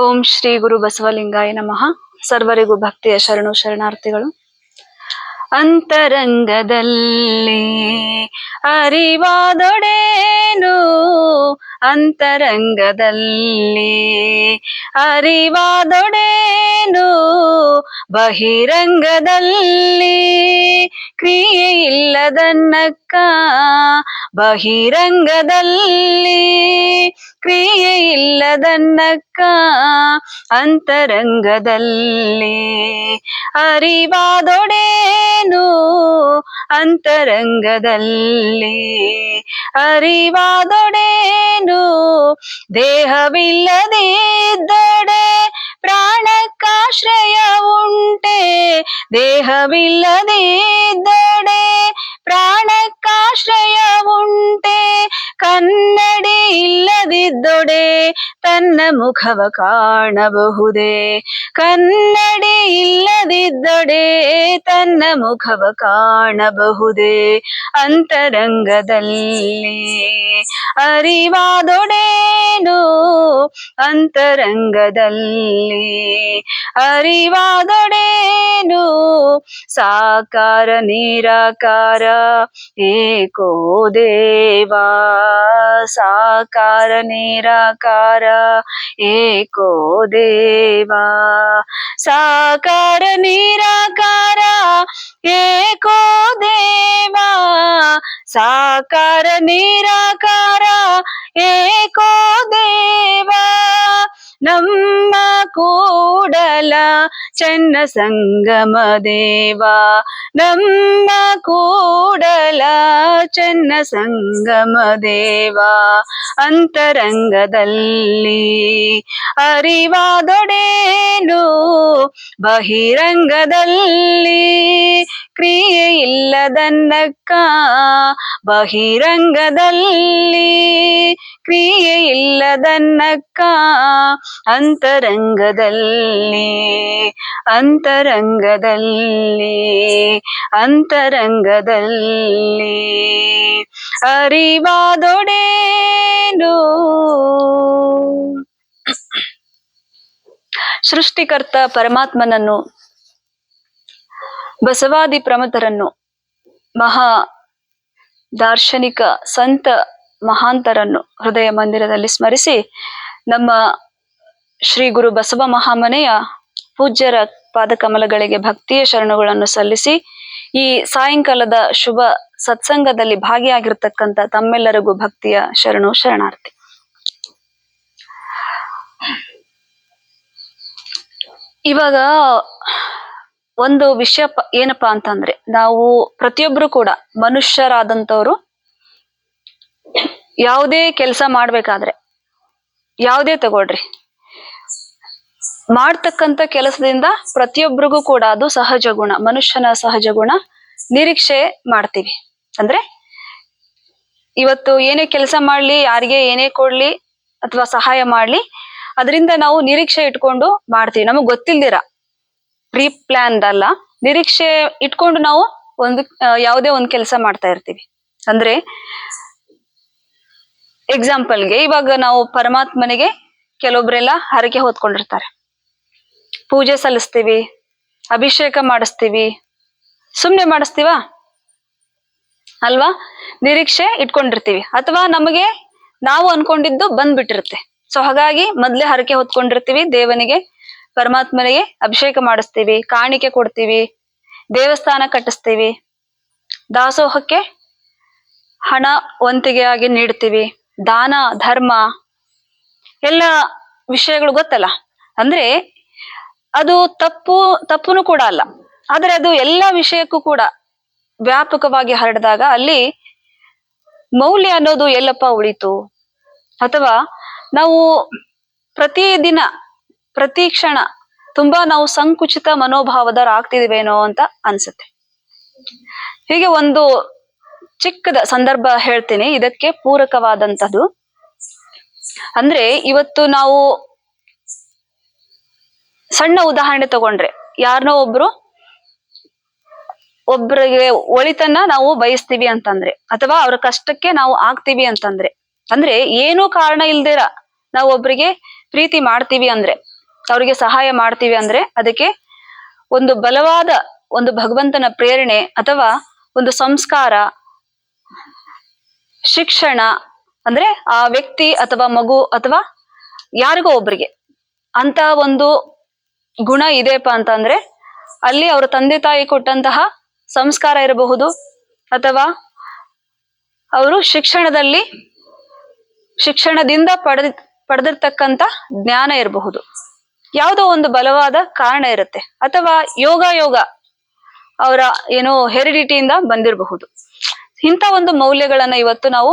ಓಂ ಶ್ರೀ ಗುರು ಬಸವಲಿಂಗಾಯ ನಮಃ. ಸರ್ವರಿಗೂ ಭಕ್ತಿಯ ಶರಣು ಶರಣಾರ್ಥಿಗಳು. ಅಂತರಂಗದಲ್ಲಿ ಅರಿವಾದೊಡೇನು? ಅಂತರಂಗದಲ್ಲಿ ಅರಿವಾದೊಡೇನು ಬಹಿರಂಗದಲ್ಲಿ ಕ್ರಿಯೆ ಇಲ್ಲದನ್ನಕ್ಕ ಬಹಿರಂಗದಲ್ಲಿ ಕ್ರಿಯೆ ಇಲ್ಲದನ್ನಕ್ಕ ಅಂತರಂಗದಲ್ಲಿ ಅರಿವಾದೊಡೇನು ಅಂತರಂಗದಲ್ಲಿ ಅರಿವಾದೊಡೇನು ದೇಹವಿಲ್ಲದಿದ್ದಡೆ ಪ್ರಾಣಕ್ಕಾಶ್ರಯ ಉಂಟೆ ದೇಹವಿಲ್ಲದಿದ್ದಡೆ ಪ್ರಾಣಕ್ಕಾಶ್ರಯ ಉಂಟೆ ಕನ್ನಡಿ ಇಲ್ಲದಿದ್ದೊಡೆ ತನ್ನ ಮುಖವ ಕಾಣಬಹುದೇ. ಕನ್ನಡಿ ಇಲ್ಲದಿದ್ದೊಡೆ ತನ್ನ ಮುಖವ ಕಾಣಬಹುದೇ. ಅಂತರಂಗದಲ್ಲಿ ಅರಿವಾದೊಡೇನು? ಅಂತರಂಗದಲ್ಲಿ ಅರಿವಾದೊಡೇನು? ಸಾಕಾರ ನಿರಾಕಾರ ಏಕೋ ದೇವಾ ಸಾಕಾರ ನಿರಾಕಾರ ಏಕೋ ದೇವಾ ಸಾಕಾರ ನಿರಾಕಾರ ಏಕೋ ದೇವಾ ಸಾಕಾರ ನಿರಾಕಾರ ಏಕೋ ದೇವಾ ನಮ್ಮ ಕೂಡಲ ಚನ್ನ ಸಂಗಮ ದೇವಾ. ನಮ್ಮ ಕೂಡಲ ಚನ್ನ ಸಂಗಮ ದೇವಾ. ಅಂತರಂಗದಲ್ಲಿ ಅರಿವಾದೊಡೇನು, ಬಹಿರಂಗದಲ್ಲಿ ಕ್ರಿಯೆ ಇಲ್ಲದನ್ನಕ್ಕ, ಬಹಿರಂಗದಲ್ಲಿ ಕ್ರಿಯೆ ಇಲ್ಲದನ್ನಕ್ಕ ಅಂತರಂಗದಲ್ಲಿ ಅಂತರಂಗದಲ್ಲಿ ಅಂತರಂಗದಲ್ಲಿ ಅರಿವಾದೊಡೇನು. ಸೃಷ್ಟಿಕರ್ತ ಪರಮಾತ್ಮನನ್ನು, ಬಸವಾದಿ ಪ್ರಮತರನ್ನು ಮಹಾ ದಾರ್ಶನಿಕ ಸಂತ ಮಹಾಂತರನ್ನು ಹೃದಯ ಮಂದಿರದಲ್ಲಿ ಸ್ಮರಿಸಿ ನಮ್ಮ ಶ್ರೀ ಗುರು ಬಸವ ಮಹಾಮನೆಯ ಪೂಜ್ಯರ ಪಾದಕಮಲಗಳಿಗೆ ಭಕ್ತಿಯ ಶರಣುಗಳನ್ನು ಸಲ್ಲಿಸಿ ಈ ಸಾಯಂಕಾಲದ ಶುಭ ಸತ್ಸಂಗದಲ್ಲಿ ಭಾಗಿಯಾಗಿರ್ತಕ್ಕಂಥ ತಮ್ಮೆಲ್ಲರಿಗೂ ಭಕ್ತಿಯ ಶರಣು ಶರಣಾರ್ಥಿ. ಇವಾಗ ಒಂದು ವಿಷಯ ಏನಪ್ಪಾ ಅಂತಂದ್ರೆ ನಾವು ಪ್ರತಿಯೊಬ್ರು ಕೂಡ ಮನುಷ್ಯರಾದಂಥವ್ರು ಯಾವುದೇ ಕೆಲಸ ಮಾಡ್ಬೇಕಾದ್ರೆ ಯಾವುದೇ ತಗೊಳ್ರಿ. ಮಾಡ್ತಕ್ಕಂಥ ಕೆಲಸದಿಂದ ಪ್ರತಿಯೊಬ್ಬರಿಗೂ ಕೂಡ ಅದು ಸಹಜ ಗುಣ, ಮನುಷ್ಯನ ಸಹಜ ಗುಣ ನಿರೀಕ್ಷೆ ಮಾಡ್ತೀವಿ. ಅಂದ್ರೆ ಇವತ್ತು ಏನೇ ಕೆಲಸ ಮಾಡ್ಲಿ, ಯಾರಿಗೆ ಏನೇ ಕೊಡ್ಲಿ ಅಥವಾ ಸಹಾಯ ಮಾಡ್ಲಿ, ಅದರಿಂದ ನಾವು ನಿರೀಕ್ಷೆ ಇಟ್ಕೊಂಡು ಮಾಡ್ತೀವಿ. ನಮಗ್ ಗೊತ್ತಿಲ್ದಿರ ಪ್ರೀ ಪ್ಲಾನ್ ಅಲ್ಲ, ನಿರೀಕ್ಷೆ ಇಟ್ಕೊಂಡು ನಾವು ಒಂದು ಯಾವುದೇ ಒಂದು ಕೆಲಸ ಮಾಡ್ತಾ ಇರ್ತೀವಿ. ಅಂದ್ರೆ ಎಕ್ಸಾಂಪಲ್ಗೆ ಇವಾಗ ನಾವು ಪರಮಾತ್ಮನಿಗೆ ಕೆಲವೊಬ್ರೆಲ್ಲ ಹರಕೆ ಹೊತ್ಕೊಂಡಿರ್ತಾರೆ. ಪೂಜೆ ಸಲ್ಲಿಸ್ತೀವಿ, ಅಭಿಷೇಕ ಮಾಡಿಸ್ತೀವಿ. ಸುಮ್ಮನೆ ಮಾಡಿಸ್ತೀವಾ? ಅಲ್ವಾ? ನಿರೀಕ್ಷೆ ಇಟ್ಕೊಂಡಿರ್ತೀವಿ. ಅಥವಾ ನಮಗೆ ನಾವು ಅನ್ಕೊಂಡಿದ್ದು ಬಂದ್ಬಿಟ್ಟಿರುತ್ತೆ. ಸೊ ಹಾಗಾಗಿ ಮೊದ್ಲೇ ಹರಕೆ ಹೊತ್ಕೊಂಡಿರ್ತೀವಿ, ದೇವನಿಗೆ, ಪರಮಾತ್ಮನಿಗೆ ಅಭಿಷೇಕ ಮಾಡಿಸ್ತೀವಿ, ಕಾಣಿಕೆ ಕೊಡ್ತೀವಿ, ದೇವಸ್ಥಾನ ಕಟ್ಟಿಸ್ತೀವಿ. ದಾಸೋಹಕ್ಕೆ ಹಣ ವಂತಿಗೆಯಾಗಿ ನೀಡ್ತೀವಿ. ದಾನ, ಧರ್ಮ, ಎಲ್ಲ ವಿಷಯಗಳು ಗೊತ್ತಲ್ಲ. ಅಂದ್ರೆ ಅದು ತಪ್ಪು, ತಪ್ಪುನು ಕೂಡ ಅಲ್ಲ. ಆದರೆ ಅದು ಎಲ್ಲ ವಿಷಯಕ್ಕೂ ಕೂಡ ವ್ಯಾಪಕವಾಗಿ ಹರಡಿದಾಗ ಅಲ್ಲಿ ಮೌಲ್ಯ ಅನ್ನೋದು ಎಲ್ಲಪ್ಪ ಉಳಿತು? ಅಥವಾ ನಾವು ಪ್ರತಿದಿನ, ಪ್ರತಿ ಕ್ಷಣ ತುಂಬಾ ನಾವು ಸಂಕುಚಿತ ಮನೋಭಾವದರಾಗ್ತಿದೀವೇನೋ ಅಂತ ಅನ್ಸುತ್ತೆ. ಹೀಗೆ ಒಂದು ಚಿಕ್ಕದ ಸಂದರ್ಭ ಹೇಳ್ತೀನಿ. ಇದಕ್ಕೆ ಪೂರಕವಾದಂತದ್ದು. ಅಂದ್ರೆ ಇವತ್ತು ನಾವು ಸಣ್ಣ ಉದಾಹರಣೆ ತಗೊಂಡ್ರೆ ಯಾರನ್ನೋ ಒಬ್ರು ಒಬ್ರಿಗೆ ಒಳಿತನ್ನ ನಾವು ಬಯಸ್ತೀವಿ ಅಂತಂದ್ರೆ, ಅಥವಾ ಅವ್ರ ಕಷ್ಟಕ್ಕೆ ನಾವು ಆಗ್ತೀವಿ ಅಂತಂದ್ರೆ, ಅಂದ್ರೆ ಏನೂ ಕಾರಣ ಇಲ್ದಿರ ನಾವು ಒಬ್ರಿಗೆ ಪ್ರೀತಿ ಮಾಡ್ತೀವಿ ಅಂದ್ರೆ, ಅವ್ರಿಗೆ ಸಹಾಯ ಮಾಡ್ತೀವಿ ಅಂದ್ರೆ ಅದಕ್ಕೆ ಒಂದು ಬಲವಾದ ಒಂದು ಭಗವಂತನ ಪ್ರೇರಣೆ ಅಥವಾ ಒಂದು ಸಂಸ್ಕಾರ, ಶಿಕ್ಷಣ ಅಂದ್ರೆ ಆ ವ್ಯಕ್ತಿ ಅಥವಾ ಮಗು ಅಥವಾ ಯಾರಿಗೋ ಒಬ್ರಿಗೆ ಅಂತ ಒಂದು ಗುಣ ಇದೆಯಪ್ಪ ಅಂತಂದ್ರೆ ಅಲ್ಲಿ ಅವರ ತಂದೆ ತಾಯಿ ಕೊಟ್ಟಂತಹ ಸಂಸ್ಕಾರ ಇರಬಹುದು ಅಥವಾ ಅವರು ಶಿಕ್ಷಣದಲ್ಲಿ ಶಿಕ್ಷಣದಿಂದ ಪಡೆದ ಪಡೆದಿರ್ತಕ್ಕಂತ ಜ್ಞಾನ ಇರಬಹುದು. ಯಾವುದೋ ಒಂದು ಬಲವಾದ ಕಾರಣ ಇರುತ್ತೆ. ಅಥವಾ ಯೋಗ ಯೋಗ ಅವರ ಏನೋ ಹೆರಿಡಿಟಿಯಿಂದ ಬಂದಿರಬಹುದು. ಇಂಥ ಒಂದು ಮೌಲ್ಯಗಳನ್ನ ಇವತ್ತು ನಾವು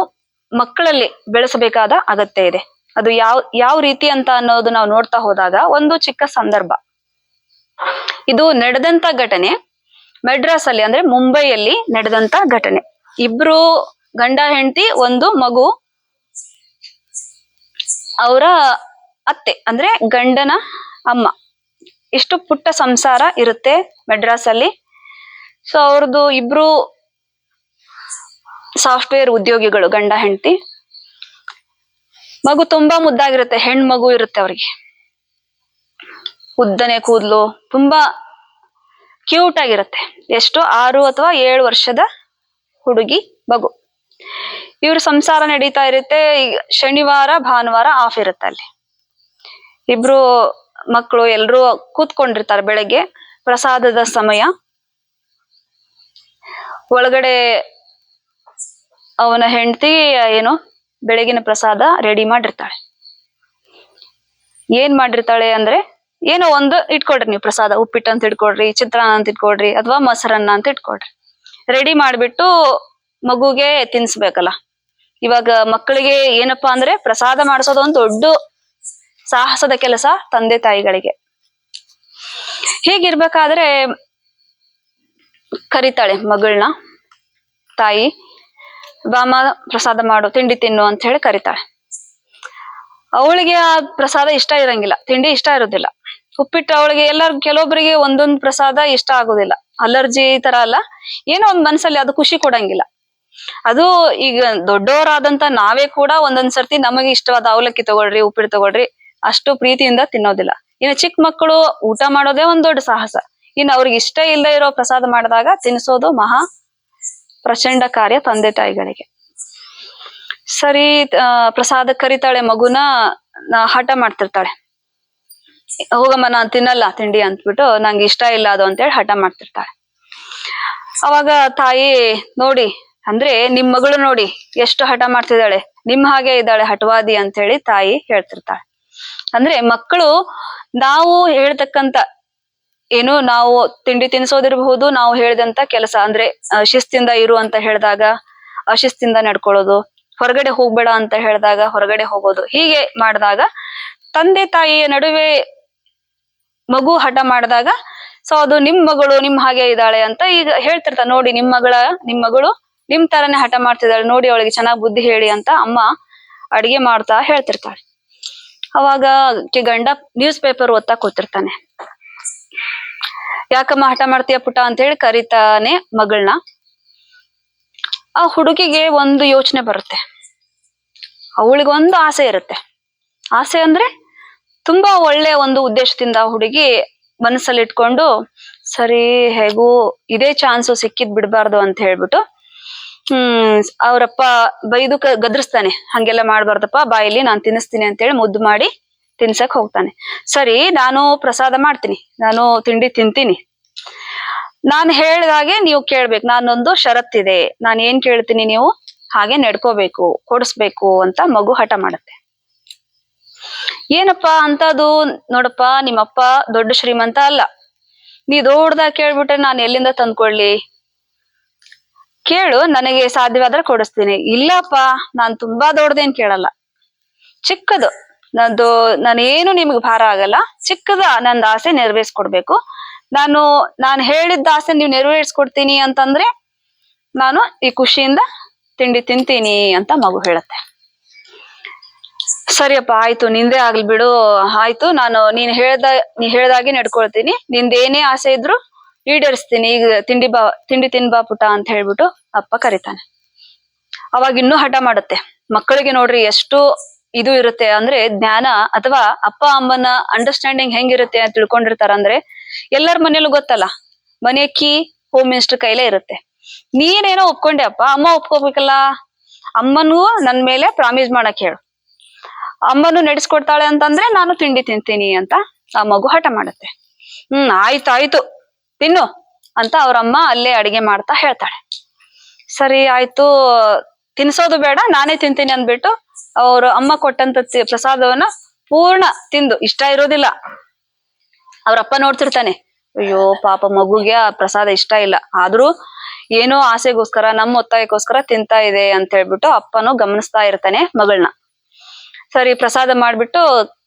ಮಕ್ಕಳಲ್ಲಿ ಬೆಳೆಸಬೇಕಾದ ಅಗತ್ಯ ಇದೆ. ಅದು ಯಾವ ಯಾವ ರೀತಿ ಅಂತ ಅನ್ನೋದು ನಾವು ನೋಡ್ತಾ ಹೋದಾಗ ಒಂದು ಚಿಕ್ಕ ಸಂದರ್ಭ. ಇದು ನಡೆದಂತ ಘಟನೆ ಮೆಡ್ರಾಸ್ ಅಲ್ಲಿ ಅಂದ್ರೆ ಮುಂಬೈಯಲ್ಲಿ ನಡೆದಂತ ಘಟನೆ. ಇಬ್ರು ಗಂಡ ಹೆಂಡತಿ, ಒಂದು ಮಗು, ಅವರ ಅತ್ತೆ ಅಂದ್ರೆ ಗಂಡನ ಅಮ್ಮ. ಇಷ್ಟು ಪುಟ್ಟ ಸಂಸಾರ ಇರುತ್ತೆ ಮೆಡ್ರಾಸ್ ಅಲ್ಲಿ ಸೊ ಅವ್ರದ್ದು ಇಬ್ರು ಸಾಫ್ಟ್ವೇರ್ ಉದ್ಯೋಗಿಗಳು, ಗಂಡ ಹೆಂಡತಿ. ಮಗು ತುಂಬಾ ಮುದ್ದಾಗಿರುತ್ತೆ ಹೆಣ್ಮಗು ಇರುತ್ತೆ ಅವ್ರಿಗೆ. ಉದ್ದನೆ ಕೂದಲು, ತುಂಬಾ ಕ್ಯೂಟ್ ಆಗಿರುತ್ತೆ. ಎಷ್ಟು ಆರು ಅಥವಾ ಏಳು ವರ್ಷದ ಹುಡುಗಿ ಮಗು. ಇವ್ರ ಸಂಸಾರ ನಡೀತಾ ಇರುತ್ತೆ ಶನಿವಾರ, ಭಾನುವಾರ ಆಫ್ ಇರುತ್ತೆ ಅಲ್ಲಿ. ಇಬ್ರು ಮಕ್ಕಳು ಎಲ್ರು ಕೂತ್ಕೊಂಡಿರ್ತಾರೆ ಬೆಳಗ್ಗೆ, ಪ್ರಸಾದದ ಸಮಯ. ಒಳಗಡೆ ಅವನ ಹೆಂಡತಿ, ಏನು, ಬೆಳಗಿನ ಪ್ರಸಾದ ರೆಡಿ ಮಾಡಿರ್ತಾಳೆ. ಏನ್ ಮಾಡಿರ್ತಾಳೆ ಅಂದ್ರೆ ಏನೋ ಒಂದು ಇಟ್ಕೊಡ್ರಿ ನೀವು ಪ್ರಸಾದ, ಉಪ್ಪಿಟ್ಟು ಅಂತ ಇಟ್ಕೊಡ್ರಿ, ಚಿತ್ರಾನ್ನ ಅಂತ ಇಟ್ಕೊಡ್ರಿ, ಅಥವಾ ಮೊಸರನ್ನ ಅಂತ ಇಟ್ಕೊಡ್ರಿ. ರೆಡಿ ಮಾಡ್ಬಿಟ್ಟು ಮಗುಗೆ ತಿನ್ಸ್ಬೇಕಲ್ಲ. ಇವಾಗ ಮಕ್ಕಳಿಗೆ ಏನಪ್ಪಾ ಅಂದ್ರೆ ಪ್ರಸಾದ ಮಾಡಿಸೋದು ಒಂದು ದೊಡ್ಡ ಸಾಹಸದ ಕೆಲಸ ತಂದೆ ತಾಯಿಗಳಿಗೆ. ಹೀಗಿರ್ಬೇಕಾದ್ರೆ ಕರಿತಾಳೆ ಮಗಳನ್ನ, ತಾಯಿ ಬಾಮ ಪ್ರಸಾದ ಮಾಡು, ತಿಂಡಿ ತಿನ್ನು ಅಂತ ಹೇಳಿ ಕರಿತಾಳೆ. ಅವಳಿಗೆ ಆ ಪ್ರಸಾದ ಇಷ್ಟ ಇರಂಗಿಲ್ಲ, ತಿಂಡಿ ಇಷ್ಟ ಇರೋದಿಲ್ಲ. ಉಪ್ಪಿಟ್ಟು ಅವಳಿಗೆ ಎಲ್ಲಾರ್ ಕೆಲವೊಬ್ಬರಿಗೆ ಒಂದೊಂದ್ ಪ್ರಸಾದ ಇಷ್ಟ ಆಗೋದಿಲ್ಲ. ಅಲರ್ಜಿ ತರ ಅಲ್ಲ. ಏನೋ ಒಂದ್ ಮನ್ಸಲ್ಲಿ ಅದು ಖುಷಿ ಕೊಡಂಗಿಲ್ಲ. ಅದು ಈಗ ದೊಡ್ಡವರಾದಂತ ನಾವೇ ಕೂಡ ಒಂದೊಂದ್ ಸರ್ತಿ ನಮಗೆ ಇಷ್ಟವಾದ ಅವಲಕ್ಕಿ ತಗೊಳ್ರಿ, ಉಪ್ಪಿಟ್ಟು ತಗೊಳ್ರಿ, ಅಷ್ಟು ಪ್ರೀತಿಯಿಂದ ತಿನ್ನೋದಿಲ್ಲ. ಇನ್ನು ಚಿಕ್ಕ ಮಕ್ಕಳು ಊಟ ಮಾಡೋದೇ ಒಂದ್ ದೊಡ್ಡ ಸಾಹಸ. ಇನ್ನು ಅವ್ರಿಗೆ ಇಷ್ಟ ಇಲ್ಲದೆ ಇರೋ ಪ್ರಸಾದ ಮಾಡಿದಾಗ ತಿನ್ನಿಸೋದು ಮಹಾ ಪ್ರಚಂಡ ಕಾರ್ಯ ತಂದೆ ತಾಯಿಗಳಿಗೆ. ಸರಿ ಪ್ರಸಾದ ಕರಿತಾಳೆ ಮಗುನ ಹಠ ಮಾಡ್ತಿರ್ತಾಳೆ. ಹೋಗಮ್ಮ, ನಾನ್ ತಿನ್ನಲ್ಲ, ತಿಂಡಿ ಅಂತ್ಬಿಟ್ಟು ನಂಗೆ ಇಷ್ಟ ಇಲ್ಲ ಅದು ಅಂತೇಳಿ ಹಠ ಮಾಡ್ತಿರ್ತಾಳೆ. ಅವಾಗ ತಾಯಿ ನೋಡಿ, ಅಂದ್ರೆ ನಿಮ್ ಮಗಳು ನೋಡಿ ಎಷ್ಟು ಹಠ ಮಾಡ್ತಿದ್ದಾಳೆ, ನಿಮ್ ಹಾಗೆ ಇದ್ದಾಳೆ ಹಠವಾದಿ ಅಂತ ಹೇಳಿ ತಾಯಿ ಹೇಳ್ತಿರ್ತಾಳೆ. ಅಂದ್ರೆ ಮಕ್ಕಳು ನಾವು ಹೇಳ್ತಕ್ಕಂತ ಏನು, ನಾವು ತಿಂಡಿ ತಿನ್ಸೋದಿರಬಹುದು, ನಾವು ಹೇಳಿದಂತ ಕೆಲಸ, ಅಂದ್ರೆ ಶಿಸ್ತಿಂದ ಇರು ಅಂತ ಹೇಳಿದಾಗ, ಅಶಿಸ್ತಿಂದ ನಡ್ಕೊಳ್ಳೋದು, ಹೊರಗಡೆ ಹೋಗ್ಬೇಡ ಅಂತ ಹೇಳಿದಾಗ ಹೊರಗಡೆ ಹೋಗೋದು, ಹೀಗೆ ಮಾಡಿದಾಗ ತಂದೆ ತಾಯಿಯ ನಡುವೆ ಮಗು ಹಠ ಮಾಡಿದಾಗ, ಸೊ, ಅದು ನಿಮ್ ಮಗಳು ನಿಮ್ ಹಾಗೆ ಇದ್ದಾಳೆ ಅಂತ ಈಗ ಹೇಳ್ತಿರ್ತಾ ನೋಡಿ, ನಿಮ್ ಮಗಳ, ನಿಮ್ ಮಗಳು ನಿಮ್ ತರನೇ ಹಠ ಮಾಡ್ತಿದ್ದಾಳೆ. ನೋಡಿ, ಅವಳಿಗೆ ಚೆನ್ನಾಗ್ ಬುದ್ಧಿ ಹೇಳಿ ಅಂತ ಅಮ್ಮ ಅಡಿಗೆ ಮಾಡ್ತಾ ಹೇಳ್ತಿರ್ತಾಳೆ. ಅವಾಗ ಗಂಡ ನ್ಯೂಸ್ ಪೇಪರ್ ಓದ್ತಾ ಕೂತಿರ್ತಾನೆ. ಯಾಕಮ್ಮ ಹಠ ಮಾಡ್ತೀಯ ಪುಟ ಅಂತ ಹೇಳಿ ಕರಿತಾನೆ ಮಗಳನ್ನ. ಆ ಹುಡುಗಿಗೆ ಒಂದು ಯೋಚನೆ ಬರುತ್ತೆ. ಅವಳಿಗೊಂದು ಆಸೆ ಇರುತ್ತೆ. ಆಸೆ ಅಂದ್ರೆ ತುಂಬಾ ಒಳ್ಳೆ ಒಂದು ಉದ್ದೇಶದಿಂದ ಹುಡುಗಿ ಮನಸ್ಸಲ್ಲಿ ಇಟ್ಕೊಂಡು ಸರಿ, ಹೇಗೂ ಇದೇ ಚಾನ್ಸು ಸಿಕ್ಕಿದ್ ಬಿಡಬಾರ್ದು ಅಂತ ಹೇಳ್ಬಿಟ್ಟು, ಹ್ಮ್, ಅವರಪ್ಪ ಬೈದು ಕ, ಗದ್ರಿಸ್ತಾನೆ. ಹಂಗೆಲ್ಲ ಮಾಡ್ಬಾರ್ದಪ್ಪ ಬಾಯಲ್ಲಿ ನಾನು ತಿನ್ನಿಸ್ತೀನಿ ಅಂತೇಳಿ ಮುದ್ದು ಮಾಡಿ ತಿನ್ಸಕ್ ಹೋಗ್ತಾನೆ. ಸರಿ, ನಾನು ಪ್ರಸಾದ ಮಾಡ್ತೀನಿ. ನಾನು ತಿಂಡಿ ತಿಂತೀನಿ. ನಾನು ಹೇಳ್ದಾಗೆ ನೀವು ಕೇಳ್ಬೇಕು. ನಾನೊಂದು ಷರತ್ತಿದೆ. ನಾನು ಏನ್ ಕೇಳ್ತೀನಿ ನೀವು? ಹಾಗೆ ನಡ್ಕೋಬೇಕು, ಕೊಡಿಸ್ಬೇಕು ಅಂತ ಮಗು ಹಠ ಮಾಡುತ್ತೆ. ಏನಪ್ಪಾ ಅಂತದು? ನೋಡಪ್ಪ, ನಿಮ್ಮಪ್ಪ ದೊಡ್ಡ ಶ್ರೀಮಂತ ಅಲ್ಲ. ನೀ ದೊಡ್ಡದಾಗ ಕೇಳ್ಬಿಟ್ರೆ ನಾನು ಎಲ್ಲಿಂದ ತಂದ್ಕೊಳ್ಳಿ ಕೇಳು, ನನಗೆ ಸಾಧ್ಯವಾದ್ರೆ ಕೊಡಿಸ್ತೀನಿ. ಇಲ್ಲಪ್ಪ, ನಾನ್ ತುಂಬಾ ದೊಡ್ಡದೇನ್ ಕೇಳಲ್ಲ. ಚಿಕ್ಕದು. ನಂದು, ನಾನೇನು ನಿಮ್ಗೆ ಭಾರ ಆಗಲ್ಲ. ಚಿಕ್ಕದ ನಂದು ಆಸೆ ನೆರವೇರಿಸ್ಕೊಡ್ಬೇಕು. ನಾನು ನಾನು ಹೇಳಿದ್ದ ಆಸೆ ನೀವು ನೆರವೇರಿಸ್ಕೊಡ್ತೀನಿ ಅಂತಂದ್ರೆ, ನಾನು ಈ ಖುಷಿಯಿಂದ ತಿಂಡಿ ತಿಂತೀನಿ ಅಂತ ಮಗು ಹೇಳುತ್ತೆ. ಸರಿಯಪ್ಪ, ಆಯ್ತು, ನಿಂದೇ ಆಗ್ಲಿ ಬಿಡು, ಆಯ್ತು, ನಾನು ನೀನ್ ಹೇಳ್ದ, ನೀ ಹೇಳ್ದಾಗೆ ನಡ್ಕೊಳ್ತೀನಿ. ನಿಂದೇನೇ ಆಸೆ ಇದ್ರು ಈಡೇರಿಸ್ತೀನಿ. ಈಗ ತಿಂಡಿ ಬಾ, ತಿಂಡಿ ತಿನ್ಬಾ ಪುಟ ಅಂತ ಹೇಳ್ಬಿಟ್ಟು ಅಪ್ಪ ಕರಿತಾನೆ. ಅವಾಗ ಇನ್ನೂ ಹಠ ಮಾಡುತ್ತೆ. ಮಕ್ಕಳಿಗೆ ನೋಡ್ರಿ ಎಷ್ಟು ಇದು ಇರುತ್ತೆ ಅಂದ್ರೆ ಜ್ಞಾನ ಅಥವಾ ಅಪ್ಪ, ಅಮ್ಮನ ಅಂಡರ್ಸ್ಟ್ಯಾಂಡಿಂಗ್ ಹೆಂಗಿರುತ್ತೆ ಅಂತ ತಿಳ್ಕೊಂಡಿರ್ತಾರ ಅಂದ್ರೆ ಎಲ್ಲರ ಮನೇಲೂ ಗೊತ್ತಲ್ಲ. ಮನೆ ಕೀ ಹೋಮ್ ಮಿನಿಸ್ಟರ್ ಕೈಲೇ ಇರುತ್ತೆ. ನೀನೇನೋ ಒಪ್ಕೊಂಡೆ ಅಪ್ಪ, ಅಮ್ಮ ಒಪ್ಕೋಬೇಕಲ್ಲ? ಅಮ್ಮನೂ ನನ್ ಮೇಲೆ ಪ್ರಾಮಿಸ್ ಮಾಡಕ್ ಹೇಳು. ಅಮ್ಮನು ನಡೆಸ್ಕೊಡ್ತಾಳೆ ಅಂತಂದ್ರೆ ನಾನು ತಿಂಡಿ ತಿಂತೀನಿ ಅಂತ ಆ ಮಗು ಹಠ ಮಾಡುತ್ತೆ. ಹ್ಮ್, ಆಯ್ತು ಆಯ್ತು, ತಿನ್ನು ಅಂತ ಅವ್ರಮ್ಮ ಅಲ್ಲೇ ಅಡಿಗೆ ಮಾಡ್ತಾ ಹೇಳ್ತಾಳೆ. ಸರಿ, ಆಯ್ತು, ತಿನ್ಸೋದು ಬೇಡ, ನಾನೇ ತಿಂತೀನಿ ಅಂದ್ಬಿಟ್ಟು ಅವ್ರ ಅಮ್ಮ ಕೊಟ್ಟಂತ ಪ್ರಸಾದವನ್ನ ಪೂರ್ಣ ತಿಂದು, ಇಷ್ಟ ಇರೋದಿಲ್ಲ. ಅವ್ರಪ್ಪ ನೋಡ್ತಿರ್ತಾನೆ, ಅಯ್ಯೋ, ಪಾಪ ಮಗುಗೆ ಆ ಪ್ರಸಾದ ಇಷ್ಟ ಇಲ್ಲ. ಆದ್ರೂ ಏನೋ ಆಸೆಗೋಸ್ಕರ ನಮ್ಮ ಒತ್ತಾಯಕ್ಕೋಸ್ಕರ ತಿಂತಾ ಇದೆ ಅಂತ ಹೇಳ್ಬಿಟ್ಟು ಅಪ್ಪನು ಗಮನಿಸ್ತಾ ಇರ್ತಾನೆ ಮಗಳನ್ನ. ಸರಿ, ಪ್ರಸಾದ ಮಾಡ್ಬಿಟ್ಟು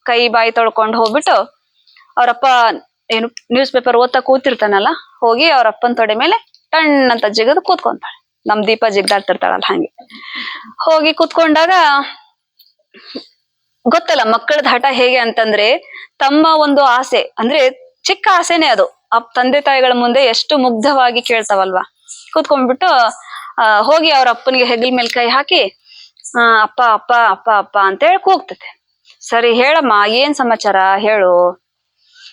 ಕೈ, ಬಾಯಿ ತೊಳ್ಕೊಂಡು ಹೋಗ್ಬಿಟ್ಟು ಅವರಪ್ಪ ಏನು ನ್ಯೂಸ್ ಪೇಪರ್ ಓದ್ತಾ ಕೂತಿರ್ತಾನಲ್ಲ, ಹೋಗಿ ಅವ್ರ ಅಪ್ಪನ ತೊಡೆ ಮೇಲೆ ಟಣ್ ಅಂತ ಜಿಗದು ಕೂತ್ಕೊಂತಾಳೆ. ನಮ್ ದೀಪ ಜಿಗ್ದಾಡ್ತಿರ್ತಾಳಲ್ಲ ಹಂಗೆ. ಹೋಗಿ ಕೂತ್ಕೊಂಡಾಗ ಗೊತ್ತಲ್ಲ ಮಕ್ಕಳದ ಹಠ ಹೇಗೆ ಅಂತಂದ್ರೆ ತಮ್ಮ ಒಂದು ಆಸೆ, ಅಂದ್ರೆ ಚಿಕ್ಕ ಆಸೆನೆ ಅದು. ಆ ತಂದೆ ತಾಯಿಗಳ ಮುಂದೆ ಎಷ್ಟು ಮುಗ್ಧವಾಗಿ ಕೇಳ್ತಾವಲ್ವಾ. ಕೂತ್ಕೊಂಡ್ಬಿಟ್ಟು ಹೋಗಿ ಅವ್ರ ಅಪ್ಪನಿಗೆ ಹೆಗಲ್ ಮೇಲೆ ಕೈ ಹಾಕಿ ಆ, ಅಪ್ಪ ಅಪ್ಪ ಅಪ್ಪ ಅಪ್ಪ ಅಂತ ಹೇಳಿ ಕೂಗ್ತತೆ ಸರಿ ಹೇಳಮ್ಮ ಏನ್ ಸಮಾಚಾರ? ಹೇಳು.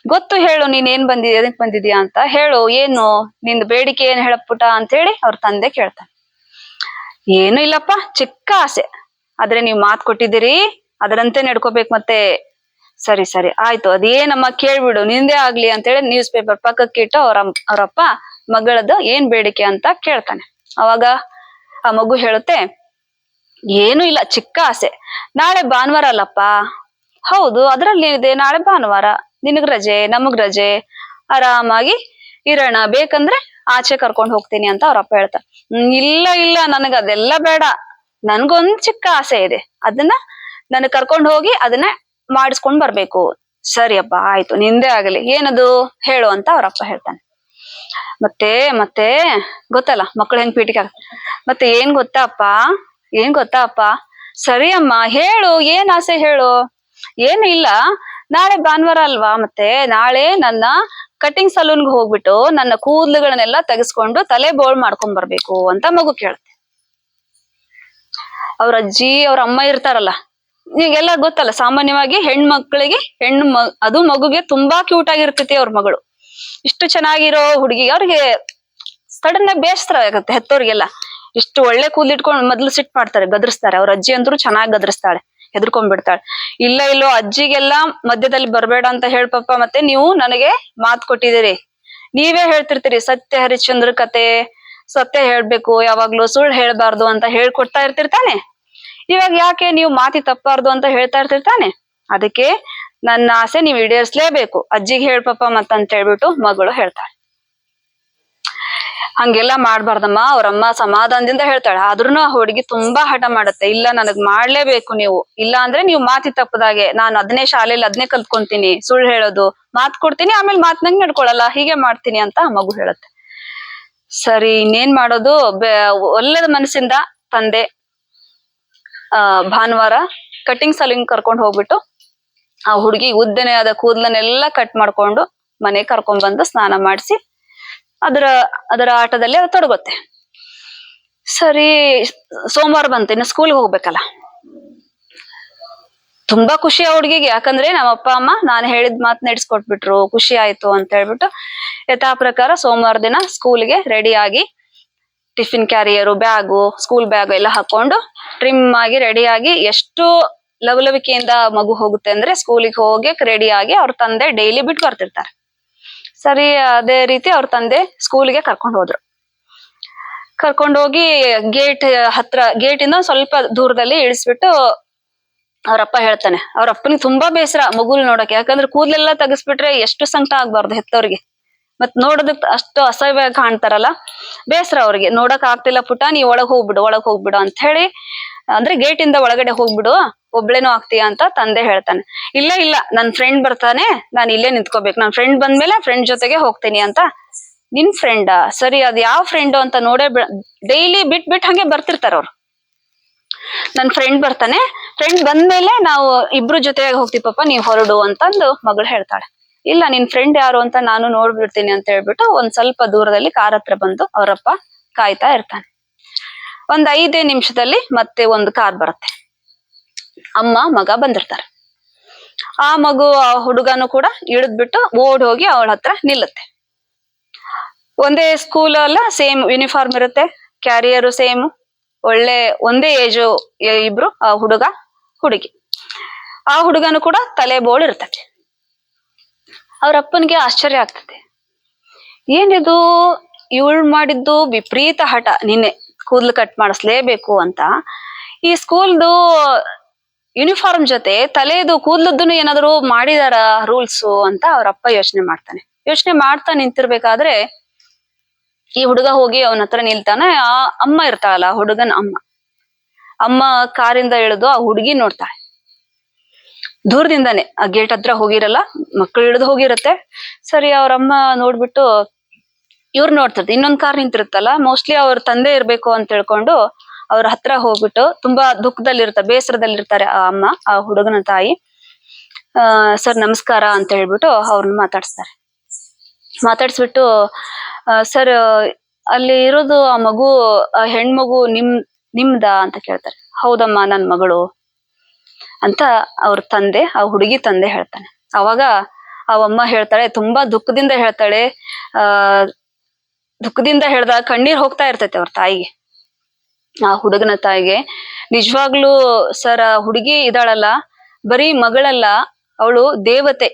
ಗೊತ್ತು ಹೇಳು ನೀನ್ ಏನ್ ಬಂದಿ ಎದಕ್ ಬಂದಿದ್ಯಾ ಅಂತ ಹೇಳು. ಏನು ನಿಂದು ಬೇಡಿಕೆ ಏನ್ ಹೇಳಪ್ಪುಟ ಅಂತ ಹೇಳಿ ಅವ್ರ ತಂದೆ ಕೇಳ್ತಾನೆ. ಏನು ಇಲ್ಲಪ್ಪ ಚಿಕ್ಕ ಆಸೆ. ಆದ್ರೆ ನೀವ್ ಮಾತ್ ಕೊಟ್ಟಿದ್ದೀರಿ ಅದರಂತೆ ನಡ್ಕೋಬೇಕು ಮತ್ತೆ. ಸರಿ ಸರಿ ಆಯ್ತು. ಅದೇನಮ್ಮ ಕೇಳ್ಬಿಡು ನಿಂದೇ ಆಗ್ಲಿ ಅಂತ ಹೇಳಿ ನ್ಯೂಸ್ ಪೇಪರ್ ಪಕ್ಕಕ್ಕೆ ಇಟ್ಟು ಅವ್ರ ಅವರಪ್ಪ ಅವ್ರಪ್ಪ ಮಗಳದ್ದು ಏನ್ ಬೇಡಿಕೆ ಅಂತ ಕೇಳ್ತಾನೆ. ಅವಾಗ ಆ ಮಗು ಹೇಳುತ್ತೆ ಏನು ಇಲ್ಲ ಚಿಕ್ಕ ಆಸೆ. ನಾಳೆ ಭಾನುವಾರ ಅಲ್ಲಪ್ಪ? ಹೌದು ಅದ್ರಲ್ಲಿ ಏನಿದೆ? ನಾಳೆ ಭಾನುವಾರ. ನಿನಗ್ ರಜೆ ನಮಗ್ ರಜೆ. ಆರಾಮಾಗಿ ಇರೋಣ. ಬೇಕಂದ್ರೆ ಆಚೆ ಕರ್ಕೊಂಡು ಹೋಗ್ತೀನಿ ಅಂತ ಅವ್ರಪ್ಪ ಹೇಳ್ತಾರೆ. "ಹ್ಮ್, ಇಲ್ಲ ಇಲ್ಲ ನನಗ ಅದೆಲ್ಲ ಬೇಡ. ನನ್ಗೊಂದ್ ಚಿಕ್ಕ ಆಸೆ ಇದೆ. ಅದನ್ನ ನನಗ್ ಕರ್ಕೊಂಡು ಹೋಗಿ ಅದನ್ನ ಮಾಡಿಸ್ಕೊಂಡ್ ಬರ್ಬೇಕು. ಸರಿ ಅಪ್ಪ ಆಯ್ತು. ನಿಂದೆ ಆಗಲಿ. ಏನದು? ಹೇಳು ಅಂತ ಅವ್ರಪ್ಪ ಹೇಳ್ತಾನೆ. ಮತ್ತೆ ಮತ್ತೆ ಗೊತ್ತಲ್ಲ ಮಕ್ಳು ಹೆಂಗ್ ಪೀಟಿಗೆ ಮತ್ತೆ ಏನ್ ಗೊತ್ತಾ ಅಪ್ಪ? ಏನ್ ಗೊತ್ತಾ ಅಪ್ಪ ಸರಿ ಅಮ್ಮ, ಹೇಳು, ಏನ್ ಆಸೆ ಹೇಳು? ಏನು ಇಲ್ಲ. ನಾಳೆ ಭಾನುವಾರ ಅಲ್ವಾ ಮತ್ತೆ? ನಾಳೆ ನನ್ನ ಕಟಿಂಗ್ ಸಲೂನ್ಗೆ ಹೋಗ್ಬಿಟ್ಟು ನನ್ನ ಕೂದಲುಗಳನ್ನೆಲ್ಲ ತೆಗೆಸ್ಕೊಂಡು ತಲೆ ಬೋಳ್ ಮಾಡ್ಕೊಂಡ್ ಬರ್ಬೇಕು ಅಂತ ಮಗು ಕೇಳುತ್ತೆ. ಅವ್ರ ಅಜ್ಜಿ, ಅವ್ರ ಅಮ್ಮ ಇರ್ತಾರಲ್ಲ ಈಗೆಲ್ಲ ಗೊತ್ತಲ್ಲ, ಸಾಮಾನ್ಯವಾಗಿ ಹೆಣ್ಮಕ್ಳಿಗೆ ಹೆಣ್ಣು ಮ, ಅದು ಮಗುಗೆ ತುಂಬಾ ಕ್ಯೂಟ್ ಆಗಿರ್ತೈತಿ ಅವ್ರ ಮಗಳು. ಇಷ್ಟು ಚೆನ್ನಾಗಿರೋ ಹುಡುಗಿ, ಅವ್ರಿಗೆ ಸಡನ್ ಆಗಿ ಆಗತ್ತೆ ಹೆತ್ತೋರ್ಗೆಲ್ಲ. ಇಷ್ಟು ಒಳ್ಳೆ ಕೂದ್ಲಿಟ್ಕೊಂಡು ಮೊದ್ಲು ಸಿಟ್ ಮಾಡ್ತಾರೆ, ಗದರಿಸ್ತಾರೆ. ಅವ್ರ ಅಜ್ಜಿ ಅಂದ್ರು ಚೆನ್ನಾಗಿ ಗದರಿಸ್ತಾಳೆ ಹೆದರ್ಕೊಂಡ್ಬಿಡ್ತಾಳೆ ಇಲ್ಲ, ಇಲ್ಲೋ, ಅಜ್ಜಿಗೆಲ್ಲ ಮಧ್ಯದಲ್ಲಿ ಬರ್ಬೇಡ ಅಂತ ಹೇಳ್ಪಪ್ಪ ಮತ್ತೆ ನೀವು ನನಗೆ ಮಾತ್ ಕೊಟ್ಟಿದ್ದೀರಿ. ನೀವೇ ಹೇಳ್ತಿರ್ತೀರಿ, ಸತ್ಯ ಹರಿಶ್ಚಂದ್ರ ಕತೆ, ಸತ್ಯ ಹೇಳ್ಬೇಕು, ಯಾವಾಗ್ಲೂ ಸುಳ್ಳು ಹೇಳ್ಬಾರ್ದು ಅಂತ ಹೇಳ್ಕೊಡ್ತಾ ಇರ್ತಿರ್ತಾನೆ. ಇವಾಗ ಯಾಕೆ ನೀವು ಮಾತಿ ತಪ್ಪಾರ್ದು ಅಂತ ಹೇಳ್ತಾ ಇರ್ತಿರ್ತಾನೆ? ಅದಕ್ಕೆ ನನ್ನ ಆಸೆ ನೀವು ಈಡೇರಿಸ್ಲೇಬೇಕು. ಅಜ್ಜಿಗೆ ಹೇಳ್ಪಪ್ಪ ಮತ್ತಂತ ಹೇಳ್ಬಿಟ್ಟು ಮಗಳು ಹೇಳ್ತಾಳೆ. ಹಂಗೆಲ್ಲ ಮಾಡ್ಬಾರ್ದಮ್ಮ, ಅವ್ರಮ್ಮ ಸಮಾಧಾನದಿಂದ ಹೇಳ್ತಾಳೆ. ಆದ್ರೂನು ಆ ಹುಡುಗಿ ತುಂಬಾ ಹಠ ಮಾಡುತ್ತೆ. ಇಲ್ಲ, ನನಗ್ ಮಾಡ್ಲೇಬೇಕು ನೀವು. ಇಲ್ಲ ಅಂದ್ರೆ ನೀವು ಮಾತಿ ತಪ್ಪದಾಗೆ ನಾನು ಅದನ್ನೇ ಶಾಲೆಯಲ್ಲಿ ಅದನ್ನೇ ಕಲ್ತ್ಕೊಂತೀನಿ. ಸುಳ್ಳು ಹೇಳೋದು, ಮಾತ್ ಕೊಡ್ತೀನಿ, ಆಮೇಲೆ ಮಾತ್ ಮಾತ್ನಂಗ್ ನಡ್ಕೊಳಲ್ಲ. ಹೀಗೆ ಮಾಡ್ತೀನಿ ಅಂತ ಆ ಮಗು ಹೇಳುತ್ತೆ. ಸರಿ, ಇನ್ನೇನ್ ಮಾಡೋದು? ಒಳ್ಳೆದ ಮನಸ್ಸಿಂದ ತಂದೆ, ಆ, ಭಾನುವಾರ ಕಟಿಂಗ್ ಸಲೂನ್ ಕರ್ಕೊಂಡು ಹೋಗ್ಬಿಟ್ಟು ಆ ಹುಡುಗಿ ಉದ್ದನೆಯಾದ ಕೂದಲನ್ನೆಲ್ಲ ಕಟ್ ಮಾಡ್ಕೊಂಡು ಮನೆ ಕರ್ಕೊಂಡ್ ಬಂದು ಸ್ನಾನ ಮಾಡಿಸಿ ಅದರ ಅದರ ಆಟದಲ್ಲಿ ಅದು ತೊಡಗುತ್ತೆ. ಸರಿ, ಸೋಮವಾರ ಬಂತು, ಇನ್ನು ಸ್ಕೂಲ್ಗೆ ಹೋಗ್ಬೇಕಲ್ಲ? ತುಂಬಾ ಖುಷಿ ಆ ಹುಡುಗಿಗೆ, ಯಾಕಂದ್ರೆ ನಮ್ಮ ಅಪ್ಪ, ಅಮ್ಮ ನಾನು ಹೇಳಿದ ಮಾತು ನಡೆಸ್ಕೊಟ್ಬಿಟ್ರು, ಖುಷಿ ಆಯ್ತು ಅಂತ ಹೇಳ್ಬಿಟ್ಟು ಯಥಾ ಪ್ರಕಾರ ಸೋಮವಾರ ದಿನ ಸ್ಕೂಲ್ಗೆ ರೆಡಿ ಆಗಿ tiffin carrier bag school bag ಎಲ್ಲ ಹಾಕೊಂಡು ಟ್ರಿಮ್ ಆಗಿ ರೆಡಿ ಆಗಿ ಎಷ್ಟು ಲವಲವಿಕೆಯಿಂದ ಮಗು ಹೋಗುತ್ತೆ ಅಂದ್ರೆ ಸ್ಕೂಲಿಗೆ ಹೋಗಿ ರೆಡಿ ಆಗಿ ಅವ್ರ ತಂದೆ ಡೈಲಿ ಬಿಟ್ಟು ಬರ್ತಿರ್ತಾರೆ. ಸರಿ, ಅದೇ ರೀತಿ ಅವ್ರ ತಂದೆ ಸ್ಕೂಲ್ಗೆ ಕರ್ಕೊಂಡು ಹೋದ್ರು. ಕರ್ಕೊಂಡು ಹೋಗಿ ಗೇಟ್ ಹತ್ರ, ಗೇಟ್ ಇಂದ ಸ್ವಲ್ಪ ದೂರದಲ್ಲಿ ಇಳಿಸ್ಬಿಟ್ಟು ಅವ್ರಪ್ಪ ಹೇಳ್ತಾನೆ. ಅವ್ರ ಅಪ್ಪನಿಗೆ ತುಂಬಾ ಬೇಸರ ಮಗುಲ್ ನೋಡಕ್ಕೆ ಯಾಕಂದ್ರೆ ಕೂದಲೆಲ್ಲ ತೆಗಿಸ್ಬಿಟ್ರೆ ಎಷ್ಟು ಸಂಕಟ ಆಗ್ಬಾರ್ದು ಹೆತ್ತವ್ರಿಗೆ. ಮತ್ ನೋಡೋದಕ್ ಅಷ್ಟು ಅಸಹ್ಯ ಕಾಣ್ತಾರಲ್ಲ. ಬೇಸರ ಅವ್ರಿಗೆ. ನೋಡಕ್ ಆಗ್ತಿಲ್ಲ ಪುಟ, ನೀ ಒಳಗ್ ಹೋಗ್ಬಿಡು ಒಳಗ್ ಹೋಗ್ಬಿಡು ಅಂತ ಹೇಳಿ ಅಂದ್ರೆ ಗೇಟ್ ಇಂದ ಒಳಗಡೆ ಹೋಗ್ಬಿಡು, ಒಬ್ಳೇನೋ ಆಗ್ತೀಯ ಅಂತ ತಂದೆ ಹೇಳ್ತಾನೆ. ಇಲ್ಲ ಇಲ್ಲ, ನನ್ ಫ್ರೆಂಡ್ ಬರ್ತಾನೆ, ನಾನ್ ಇಲ್ಲೇ ನಿಂತ್ಕೋಬೇಕು. ನನ್ ಫ್ರೆಂಡ್ ಬಂದ್ಮೇಲೆ ಫ್ರೆಂಡ್ ಜೊತೆಗೆ ಹೋಗ್ತೀನಿ ಅಂತ. ನಿನ್ ಫ್ರೆಂಡ್ ಸರಿ, ಅದ್ ಯಾವ ಫ್ರೆಂಡ್ ಅಂತ ನೋಡೇ ಡೈಲಿ ಬಿಟ್ ಬಿಟ್ ಹಂಗೆ ಬರ್ತಿರ್ತಾರ ಅವ್ರು. ನನ್ ಫ್ರೆಂಡ್ ಬರ್ತಾನೆ ಫ್ರೆಂಡ್ ಬಂದ್ಮೇಲೆ ನಾವು ಇಬ್ರು ಜೊತೆಯಾಗಿ ಹೋಗ್ತೀವಿ, ಪಾಪ, ನೀವ್ ಹೊರಡು ಅಂತಂದು ಮಗಳು ಹೇಳ್ತಾಳೆ. ಇಲ್ಲ, ನಿನ್ ಫ್ರೆಂಡ್ ಯಾರು ಅಂತ ನಾನು ನೋಡ್ಬಿಡ್ತೀನಿ ಅಂತ ಹೇಳ್ಬಿಟ್ಟು ಒಂದ್ ಸ್ವಲ್ಪ ದೂರದಲ್ಲಿ ಕಾರ್ ಹತ್ರ ಬಂದು ಅವರಪ್ಪ ಕಾಯ್ತಾ ಇರ್ತಾನೆ. ಒಂದ್ ಐದೇ ನಿಮಿಷದಲ್ಲಿ ಮತ್ತೆ ಒಂದು ಕಾರ್ ಬರುತ್ತೆ. ಅಮ್ಮ, ಮಗ ಬಂದಿರ್ತಾರೆ. ಆ ಮಗು, ಆ ಹುಡುಗನು ಕೂಡ ಇಳಿದ್ಬಿಟ್ಟು ಓಡ್ ಹೋಗಿ ಅವಳ ಹತ್ರ ನಿಲ್ಲುತ್ತೆ. ಒಂದೇ ಸ್ಕೂಲ್ ಅಲ್ಲ ಸೇಮ್ ಯೂನಿಫಾರ್ಮ್ ಇರುತ್ತೆ ಕ್ಯಾರಿಯರು ಸೇಮ್ ಒಳ್ಳೆ, ಒಂದೇ ಏಜು ಇಬ್ರು, ಆ ಹುಡುಗ, ಹುಡುಗಿ. ಆ ಹುಡುಗನು ಕೂಡ ತಲೆ ಬೋಳ್ ಇರ್ತದೆ. ಅವ್ರ ಅಪ್ಪನಿಗೆ ಆಶ್ಚರ್ಯ ಆಗ್ತದೆ. ಏನಿದು? ಇವಳು ಮಾಡಿದ್ದು ವಿಪರೀತ ಹಠ ನಿನ್ನೆ. ಕೂದಲು ಕಟ್ ಮಾಡಿಸ್ಲೇಬೇಕು ಅಂತ. ಈ ಸ್ಕೂಲ್ದು ಯೂನಿಫಾರ್ಮ್ ಜೊತೆ ತಲೆದು ಕೂದಲದ್ದು ಏನಾದ್ರು ಮಾಡಿದಾರ ರೂಲ್ಸ್ ಅಂತ ಅವ್ರ ಅಪ್ಪ ಯೋಚನೆ ಮಾಡ್ತಾನೆ. ಯೋಚನೆ ಮಾಡ್ತಾ ನಿಂತಿರ್ಬೇಕಾದ್ರೆ ಈ ಹುಡುಗ ಹೋಗಿ ಅವನ ಹತ್ರ ನಿಲ್ತಾನೆ. ಆ ಅಮ್ಮ ಇರ್ತಾಳಲ್ಲ, ಹುಡುಗನ ಅಮ್ಮ. ಅಮ್ಮ ಕಾರಿಂದ ಇಳಿದು ಆ ಹುಡುಗಿ ನೋಡ್ತಾಳೆ. ದೂರದಿಂದಾನೆ ಆ ಗೇಟ್ ಹತ್ರ ಹೋಗಿರಲ್ಲ ಮಕ್ಕಳು ಇಳಿದು ಹೋಗಿರತ್ತೆ. ಸರಿ, ಅವ್ರ ಅಮ್ಮ ನೋಡ್ಬಿಟ್ಟು ಇವ್ರು ನೋಡ್ತಿರ್ತಾರೆ ಇನ್ನೊಂದ್ ಕಾರ್ ನಿಂತಿರುತ್ತಲ್ಲ ಮೋಸ್ಟ್ಲಿ ಅವ್ರ ತಂದೆ ಇರ್ಬೇಕು ಅಂತ ತಿಳ್ಕೊಂಡು ಅವ್ರ ಹತ್ರ ಹೋಗ್ಬಿಟ್ಟು ತುಂಬಾ ದುಃಖದಲ್ಲಿ ಇರ್ತಾರೆ ಬೇಸರದಲ್ಲಿ ಇರ್ತಾರೆ ಆ ಅಮ್ಮ, ಆ ಹುಡುಗನ ತಾಯಿ. ಆ, ಸರ್, ನಮಸ್ಕಾರ ಅಂತ ಹೇಳ್ಬಿಟ್ಟು ಅವ್ರನ್ನ ಮಾತಾಡ್ಸ್ತಾರೆ. ಮಾತಾಡ್ಸ್ಬಿಟ್ಟು ಸರ್, ಅಲ್ಲಿ ಇರೋದು ಆ ಮಗು, ಆ ಹೆಣ್ಮಗು ನಿಮ್ ನಿಮ್ದ? ಅಂತ ಕೇಳ್ತಾರೆ. ಹೌದಮ್ಮ, ನನ್ ಮಗಳು ಅಂತ ಅವ್ರ ತಂದೆ, ಆ ಹುಡುಗಿ ತಂದೆ ಹೇಳ್ತಾನೆ. ಅವಾಗ ಅಮ್ಮ ಹೇಳ್ತಾಳೆ, ತುಂಬಾ ದುಃಖದಿಂದ ಹೇಳ್ತಾಳೆ, ಆ ದುಃಖದಿಂದ ಹೇಳ್ದಾಗ ಕಣ್ಣೀರ್ ಹೋಗ್ತಾ ಇರ್ತೈತೆ ಅವ್ರ ತಾಯಿಗೆ. ಆ ಹುಡುಗನ ತಾಯಿಗೆ. ನಿಜವಾಗ್ಲೂ ಸರ್, ಆ ಹುಡುಗಿ ಇದಾಳಲ್ಲ ಬರೀ ಮಗಳಲ್ಲ, ಅವಳು ದೇವತೆ.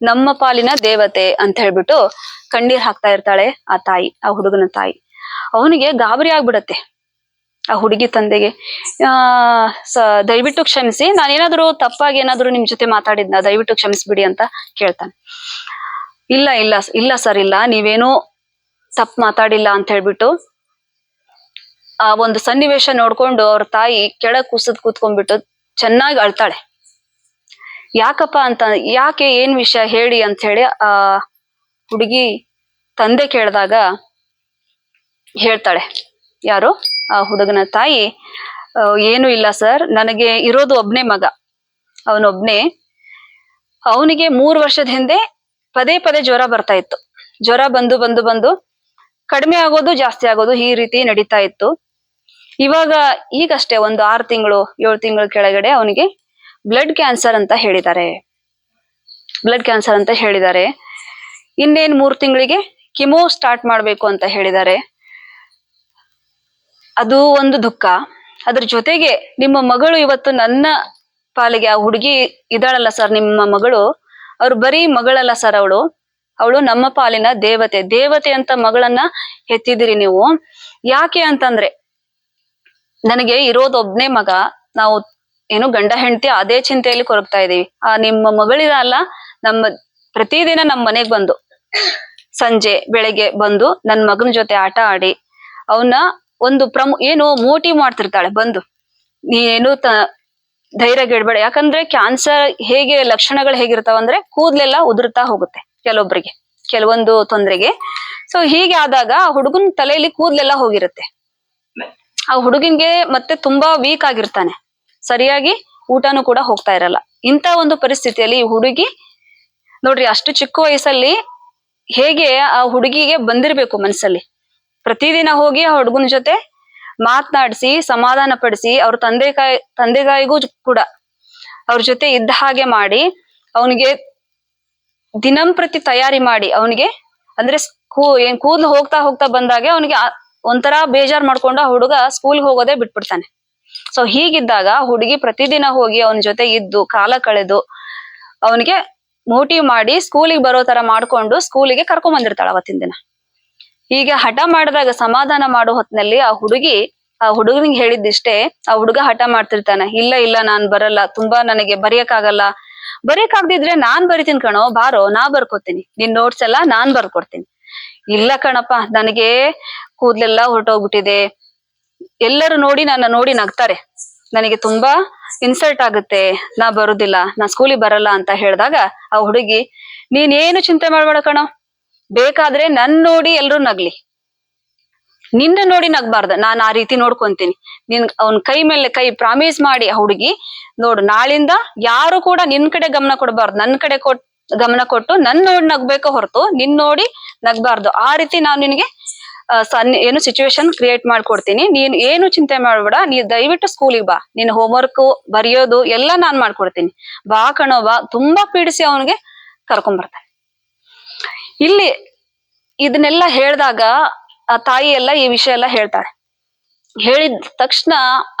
ನಮ್ಮ ಪಾಲಿನ ದೇವತೆ ಅಂತ ಹೇಳ್ಬಿಟ್ಟು ಕಣ್ಣೀರ್ ಹಾಕ್ತಾ ಇರ್ತಾಳೆ ಆ ತಾಯಿ, ಆ ಹುಡುಗನ ತಾಯಿ. ಅವನಿಗೆ ಗಾಬರಿ ಆಗ್ಬಿಡತ್ತೆ ಆ ಹುಡುಗಿ ತಂದೆಗೆ. ಆ ದಯವಿಟ್ಟು ಕ್ಷಮಿಸಿ. ನಾನೇನಾದ್ರೂ ತಪ್ಪಾಗಿ ಏನಾದ್ರು ನಿಮ್ ಜೊತೆ ಮಾತಾಡಿದ್ನ, ದಯವಿಟ್ಟು ಕ್ಷಮಿಸ್ಬಿಡಿ ಅಂತ ಕೇಳ್ತಾನೆ. ಇಲ್ಲ ಇಲ್ಲ ಇಲ್ಲ ಸರ್, ಇಲ್ಲ. ನೀವೇನೂ ತಪ್ಪು ಮಾತಾಡಿಲ್ಲ ಅಂತ ಹೇಳ್ಬಿಟ್ಟು ಆ ಒಂದು ಸನ್ನಿವೇಶ ನೋಡ್ಕೊಂಡು ಅವ್ರ ತಾಯಿ ಕೆಳ ಕುಸಿದ್ ಕೂತ್ಕೊಂಡ್ಬಿಟ್ಟು ಚೆನ್ನಾಗಿ ಅಳ್ತಾಳೆ. ಯಾಕಪ್ಪ ಅಂತ, ಯಾಕೆ ಏನ್ ವಿಷಯ ಹೇಳಿ ಅಂತ ಹೇಳಿ ಆ ಹುಡುಗಿ ತಂದೆ ಕೇಳಿದಾಗ ಹೇಳ್ತಾಳೆ. ಯಾರು? ಆ ಹುಡುಗನ ತಾಯಿ. ಏನು ಇಲ್ಲ ಸರ್, ನನಗೆ ಇರೋದು ಒಬ್ನೇ ಮಗ. ಅವನೊಬ್ನೇ. ಅವನಿಗೆ ಮೂರು ವರ್ಷದ ಹಿಂದೆ ಪದೇ ಪದೇ ಜ್ವರ ಬರ್ತಾ ಇತ್ತು. ಜ್ವರ ಬಂದು ಬಂದು ಬಂದು ಕಡಿಮೆ ಆಗೋದು, ಜಾಸ್ತಿ ಆಗೋದು ಈ ರೀತಿ ನಡೀತಾ ಇತ್ತು. ಇವಾಗ ಈಗಷ್ಟೇ ಒಂದು ಆರು ತಿಂಗಳು, ಏಳು ತಿಂಗಳ ಕೆಳಗಡೆ ಅವನಿಗೆ ಬ್ಲಡ್ ಕ್ಯಾನ್ಸರ್ ಅಂತ ಹೇಳಿದ್ದಾರೆ. ಬ್ಲಡ್ ಕ್ಯಾನ್ಸರ್ ಅಂತ ಹೇಳಿದ್ದಾರೆ. ಇನ್ನೇನ್ ಮೂರ್ ತಿಂಗಳಿಗೆ ಕಿಮೋ ಸ್ಟಾರ್ಟ್ ಮಾಡ್ಬೇಕು ಅಂತ ಹೇಳಿದ್ದಾರೆ. ಅದು ಒಂದು ದುಃಖ. ಅದ್ರ ಜೊತೆಗೆ ನಿಮ್ಮ ಮಗಳು ಇವತ್ತು ನನ್ನ ಪಾಲಿಗೆ ಆ ಹುಡುಗಿ ಇದ್ದಾಳಲ್ಲ ಸರ್, ನಿಮ್ಮ ಮಗಳು. ಅವ್ರು ಬರೀ ಮಗಳಲ್ಲ ಸರ್ ಅವಳು. ಅವಳು ನಮ್ಮ ಪಾಲಿನ ದೇವತೆ. ದೇವತೆ ಅಂತ ಮಗಳನ್ನ ಹೆತ್ತಿದಿರಿ ನೀವು. ಯಾಕೆ ಅಂತಂದ್ರೆ, ನನಗೆ ಇರೋದು ಒಬ್ನೇ ಮಗ, ನಾವು ಏನು ಗಂಡ ಹೆಂಡತಿ ಅದೇ ಚಿಂತೆಯಲ್ಲಿ ಕೊರಗ್ತಾ ಇದೀವಿ ಆ ನಿಮ್ಮ ಮಗಳಿರಲ್ಲ ನಮ್ಮ ಪ್ರತಿದಿನ ನಮ್ಮ ಮನೆಗ್ ಬಂದು, ಸಂಜೆ ಬೆಳಗ್ಗೆ ಬಂದು ನನ್ ಮಗನ ಜೊತೆ ಆಟ ಆಡಿ ಅವನ್ನ ಒಂದು ಪ್ರಮು, ಏನು ಮೋಟಿವ್ ಮಾಡ್ತಿರ್ತಾಳೆ ಬಂದು. ನೀನು ತ ಧೈರ್ಯ ಗೆಡ್ಬೇಡ ಯಾಕಂದ್ರೆ ಕ್ಯಾನ್ಸರ್ ಹೇಗೆ ಲಕ್ಷಣಗಳು ಹೇಗಿರ್ತಾವ ಅಂದ್ರೆ ಕೂದ್ಲೆಲ್ಲ ಉದುರ್ತಾ ಹೋಗುತ್ತೆ. ಕೆಲವೊಬ್ರಿಗೆ, ಕೆಲವೊಂದು ತೊಂದರೆಗೆ. ಸೊ ಹೀಗೆ ಆದಾಗ ಆ ಹುಡುಗನ್ ತಲೆಯಲ್ಲಿ ಕೂದಲೆಲ್ಲ ಹೋಗಿರುತ್ತೆ. ಆ ಹುಡುಗನ್ಗೆ ಮತ್ತೆ ತುಂಬಾ ವೀಕ್ ಆಗಿರ್ತಾನೆ. ಸರಿಯಾಗಿ ಊಟನೂ ಕೂಡ ಹೋಗ್ತಾ ಇರಲ್ಲ. ಇಂಥ ಒಂದು ಪರಿಸ್ಥಿತಿಯಲ್ಲಿ ಈ ಹುಡುಗಿ, ನೋಡ್ರಿ ಅಷ್ಟು ಚಿಕ್ಕ ವಯಸ್ಸಲ್ಲಿ ಹೇಗೆ ಆ ಹುಡುಗಿಗೆ ಬಂದಿರ್ಬೇಕು ಮನಸ್ಸಲ್ಲಿ ಪ್ರತಿದಿನ ಹೋಗಿ ಆ ಹುಡುಗನ ಜೊತೆ ಮಾತನಾಡಿಸಿ, ಸಮಾಧಾನ ಪಡಿಸಿ, ಅವ್ರ ತಂದೆ ಕಾಯಿ ತಂದೆ ತಾಯಿಗೂ ಕೂಡ ಅವ್ರ ಜೊತೆ ಇದ್ದ ಹಾಗೆ ಮಾಡಿ, ಅವನಿಗೆ ದಿನಂಪ್ರತಿ ತಯಾರಿ ಮಾಡಿ ಅವನಿಗೆ, ಅಂದ್ರೆ ಕೂ, ಏನ್ ಕೂದ್ಲು ಹೋಗ್ತಾ ಹೋಗ್ತಾ ಬಂದಾಗೆ ಅವನಿಗೆ ಒಂಥರ ಬೇಜಾರ್ ಮಾಡ್ಕೊಂಡು ಆ ಹುಡುಗ ಸ್ಕೂಲ್ಗೆ ಹೋಗೋದೇ ಬಿಟ್ಬಿಡ್ತಾನೆ. ಸೊ ಹೀಗಿದ್ದಾಗ ಹುಡುಗಿ ಪ್ರತಿದಿನ ಹೋಗಿ ಅವನ ಜೊತೆ ಇದ್ದು, ಕಾಲ ಕಳೆದು ಅವನಿಗೆ ಮೋಟಿವ್ ಮಾಡಿ ಸ್ಕೂಲಿಗೆ ಬರೋ ತರ ಮಾಡ್ಕೊಂಡು ಸ್ಕೂಲಿಗೆ ಕರ್ಕೊಂಡ್ ಬಂದಿರ್ತಾಳ ಅವತ್ತಿನ ದಿನ. ಹೀಗೆ ಹಠ ಮಾಡಿದಾಗ, ಸಮಾಧಾನ ಮಾಡೋ ಹೊತ್ನಲ್ಲಿ ಆ ಹುಡುಗಿ, ಆ ಹುಡುಗನಿಗೆ ಹೇಳಿದ್ದಿಷ್ಟೇ, ಆ ಹುಡುಗ ಹಠ ಮಾಡ್ತಿರ್ತಾನೆ, ಇಲ್ಲ ಇಲ್ಲ, ನಾನ್ ಬರಲ್ಲ, ತುಂಬಾ ನನಗೆ ಬರೆಯಕ್ಕಾಗಲ್ಲ ಬರೆಯಕ್ಕಾಗ್ದಿದ್ರೆ ನಾನ್ ಬರಿತೀನಿ ಕಣೋ, ಬಾರೋ, ನಾ ಬರ್ಕೋತೀನಿ ನಿನ್ ನೋಟ್ಸ್ ಎಲ್ಲ ನಾನ್ ಬರ್ಕೊಡ್ತೀನಿ. ಇಲ್ಲ ಕಣಪ್ಪ, ನನಗೆ ಕೂದ್ಲೆಲ್ಲ ಹೊರಟೋಗ್ಬಿಟ್ಟಿದೆ. ಎಲ್ಲರೂ ನೋಡಿ ನನ್ನ ನೋಡಿ ನಗ್ತಾರೆ. ನನಗೆ ತುಂಬಾ ಇನ್ಸಲ್ಟ್ ಆಗುತ್ತೆ. ನಾ ಬರುದಿಲ್ಲ, ನಾ ಸ್ಕೂಲಿಗೆ ಬರಲ್ಲ ಅಂತ ಹೇಳಿದಾಗ ಆ ಹುಡುಗಿ, ನೀನೇನು ಚಿಂತೆ ಮಾಡ್ಬೇಡ ಕಣೋ. ಬೇಕಾದ್ರೆ ನನ್ ನೋಡಿ ಎಲ್ರು ನಗ್ಲಿ. ನಿನ್ನ ನೋಡಿ ನಗ್ಬಾರ್ದ. ನಾನ್ ಆ ರೀತಿ ನೋಡ್ಕೊಂತೀನಿ. ನಿನ್ ಅವ್ನ್ ಕೈ ಮೇಲೆ ಕೈ ಪ್ರಾಮಿಸ್ ಮಾಡಿ ಆ ಹುಡುಗಿ, ನೋಡು, ನಾಳಿಂದ ಯಾರು ಕೂಡ ನಿನ್ ಕಡೆ ಗಮನ ಕೊಡಬಾರ್ದು. ನನ್ ಕಡೆ ಕೊಟ್, ಗಮನ ಕೊಟ್ಟು ನನ್ ನೋಡಿ ನಗ್ಬೇಕು ಹೊರತು ನಿನ್ ನೋಡಿ ನಗ್ಬಾರ್ದು. ಆ ರೀತಿ ನಾನ್ ನಿನಗೆ ಸನ್, ಏನು ಸಿಚುವೇಶನ್ ಕ್ರಿಯೇಟ್ ಮಾಡ್ಕೊಡ್ತೀನಿ. ನೀನ್ ಏನು ಚಿಂತೆ ಮಾಡ್ಬೇಡ. ನೀ ದಯವಿಟ್ಟು ಸ್ಕೂಲಿಗೆ ಬಾ. ನಿನ್ ಹೋಮ್ವರ್ಕ್ ಬರೆಯೋದು ಎಲ್ಲ ನಾನ್ ಮಾಡ್ಕೊಡ್ತೀನಿ. ಬಾ ಕಣೋ, ಬಾ. ತುಂಬಾ ಪೀಡಿಸಿ ಅವನಿಗೆ ಕರ್ಕೊಂಡ್ ಬರ್ತಾರೆ ಇಲ್ಲಿ, ಇದನ್ನೆಲ್ಲ ಹೇಳಿದಾಗ ಆ ತಾಯಿ ಎಲ್ಲ ಈ ವಿಷಯ ಎಲ್ಲ ಹೇಳ್ತಾಳೆ ಹೇಳಿದ ತಕ್ಷಣ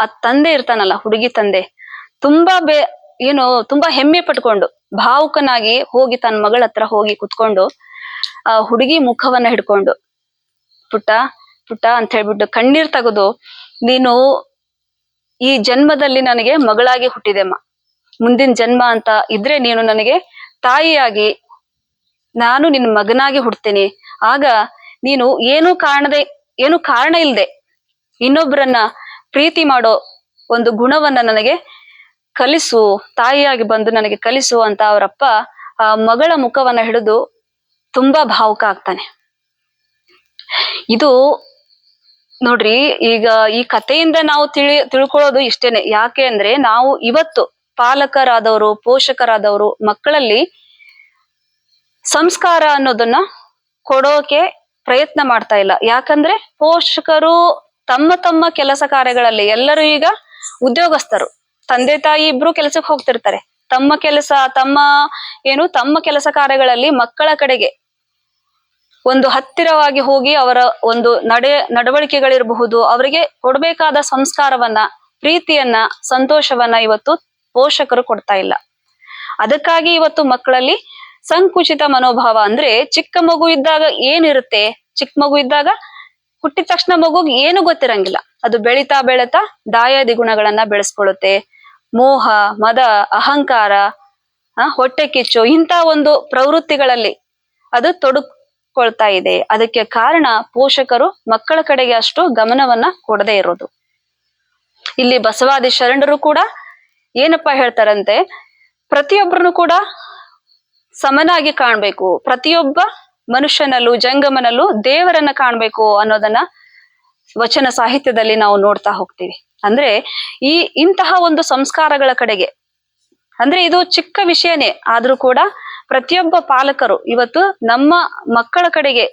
ಆ ತಂದೆ ಇರ್ತಾನಲ್ಲ, ಹುಡುಗಿ ತಂದೆ, ತುಂಬಾ ಬೇ, ಏನು, ತುಂಬಾ ಹೆಮ್ಮೆ ಪಟ್ಕೊಂಡು, ಭಾವುಕನಾಗಿ ಹೋಗಿ ತನ್ನ ಮಗಳ ಹತ್ರ ಹೋಗಿ ಕುತ್ಕೊಂಡು, ಆ ಹುಡುಗಿ ಮುಖವನ್ನ ಹಿಡ್ಕೊಂಡು, ಪುಟ್ಟ ಪುಟ್ಟ ಅಂತ ಹೇಳ್ಬಿಟ್ಟು ಕಣ್ಣೀರ್ ತೆಗೆದು, ನೀನು ಈ ಜನ್ಮದಲ್ಲಿ ನನಗೆ ಮಗಳಾಗಿ ಹುಟ್ಟಿದೆಮ್ಮ. ಮುಂದಿನ ಜನ್ಮ ಅಂತ ಇದ್ರೆ ನೀನು ನನಗೆ ತಾಯಿಯಾಗಿ, ನಾನು ನಿನ್ನ ಮಗನಾಗಿ ಹುಡ್ತೀನಿ. ಆಗ ನೀನು ಏನು ಕಾರಣದೆ ಏನು ಕಾರಣ ಇಲ್ಲದೆ ಇನ್ನೊಬ್ಬರನ್ನ ಪ್ರೀತಿ ಮಾಡೋ ಒಂದು ಗುಣವನ್ನ ನನಗೆ ಕಲಿಸು, ತಾಯಿಯಾಗಿ ಬಂದು ನನಗೆ ಕಲಿಸು ಅಂತ ಅವರಪ್ಪ ಆ ಮಗಳ ಮುಖವನ್ನ ಹಿಡಿದು ತುಂಬಾ ಭಾವುಕ ಆಗ್ತಾನೆ. ಇದು ನೋಡ್ರಿ, ಈಗ ಈ ಕಥೆಯಿಂದ ನಾವು ತಿಳಿ, ತಿಳ್ಕೊಳ್ಳೋದು ಇಷ್ಟೇನೆ. ಯಾಕೆ ಅಂದ್ರೆ ನಾವು ಇವತ್ತು ಪಾಲಕರಾದವರು, ಪೋಷಕರಾದವರು ಮಕ್ಕಳಲ್ಲಿ ಸಂಸ್ಕಾರ ಅನ್ನೋದನ್ನ ಕೊಡೋಕೆ ಪ್ರಯತ್ನ ಮಾಡ್ತಾ ಇಲ್ಲ. ಯಾಕಂದ್ರೆ ಪೋಷಕರು ತಮ್ಮ ತಮ್ಮ ಕೆಲಸ ಕಾರ್ಯಗಳಲ್ಲಿ ಎಲ್ಲರೂ ಈಗ ಉದ್ಯೋಗಸ್ಥರು. ತಂದೆ ತಾಯಿ ಇಬ್ರು ಕೆಲಸಕ್ಕೆ ಹೋಗ್ತಿರ್ತಾರೆ. ತಮ್ಮ ಕೆಲಸ, ತಮ್ಮ ಏನು ತಮ್ಮ ಕೆಲಸ ಕಾರ್ಯಗಳಲ್ಲಿ ಮಕ್ಕಳ ಕಡೆಗೆ ಒಂದು ಹತ್ತಿರವಾಗಿ ಹೋಗಿ ಅವರ ಒಂದು ನಡೆ ನಡವಳಿಕೆಗಳಿರಬಹುದು, ಅವರಿಗೆ ಕೊಡ್ಬೇಕಾದ ಸಂಸ್ಕಾರವನ್ನ, ಪ್ರೀತಿಯನ್ನ, ಸಂತೋಷವನ್ನ ಇವತ್ತು ಪೋಷಕರು ಕೊಡ್ತಾ ಇಲ್ಲ. ಅದಕ್ಕಾಗಿ ಇವತ್ತು ಮಕ್ಕಳಲ್ಲಿ ಸಂಕುಚಿತ ಮನೋಭಾವ ಅಂದ್ರೆ ಚಿಕ್ಕ ಮಗು ಇದ್ದಾಗ ಏನಿರುತ್ತೆ? ಚಿಕ್ಕ ಮಗು ಇದ್ದಾಗ ಹುಟ್ಟಿದ ತಕ್ಷಣ ಮಗುಗೆ ಏನು ಗೊತ್ತಿರಂಗಿಲ್ಲ. ಅದು ಬೆಳಿತಾ ಬೆಳಿತಾ ದಾಯಾದಿ ಗುಣಗಳನ್ನ ಬೆಳೆಸ್ಕೊಳ್ಳುತ್ತೆ. ಮೋಹ, ಮದ, ಅಹಂಕಾರ ಹೊಟ್ಟೆ ಕಿಚ್ಚು, ಇಂಥ ಒಂದು ಪ್ರವೃತ್ತಿಗಳಲ್ಲಿ ಅದು ತೊಡಕೊಳ್ತಾ ಇದೆ. ಅದಕ್ಕೆ ಕಾರಣ ಪೋಷಕರು ಮಕ್ಕಳ ಕಡೆಗೆ ಅಷ್ಟು ಗಮನವನ್ನ ಕೊಡದೇ ಇರೋದು. ಇಲ್ಲಿ ಬಸವಾದಿ ಶರಣರು ಕೂಡ ಏನಪ್ಪಾ ಹೇಳ್ತಾರಂತೆ? ಪ್ರತಿಯೊಬ್ಬರನ್ನು ಕೂಡ ಸಮನಾಗಿ ಕಾಣ್ಬೇಕು. ಪ್ರತಿಯೊಬ್ಬ ಮನುಷ್ಯನಲ್ಲೂ ಜಂಗಮನಲ್ಲೂ ದೇವರನ್ನ ಕಾಣ್ಬೇಕು ಅನ್ನೋದನ್ನ ವಚನ ಸಾಹಿತ್ಯದಲ್ಲಿ ನಾವು ನೋಡ್ತಾ ಹೋಗ್ತೀವಿ. ಅಂದ್ರೆ ಈ ಇಂತಹ ಒಂದು ಸಂಸ್ಕಾರಗಳ ಕಡೆಗೆ, ಅಂದ್ರೆ ಇದು ಚಿಕ್ಕ ವಿಷಯನೇ, ಆದ್ರೂ ಕೂಡ ಪ್ರತಿಯೊಬ್ಬ ಪಾಲಕರು ಇವತ್ತು ನಮ್ಮ ಮಕ್ಕಳ ಕಡೆಗೆ,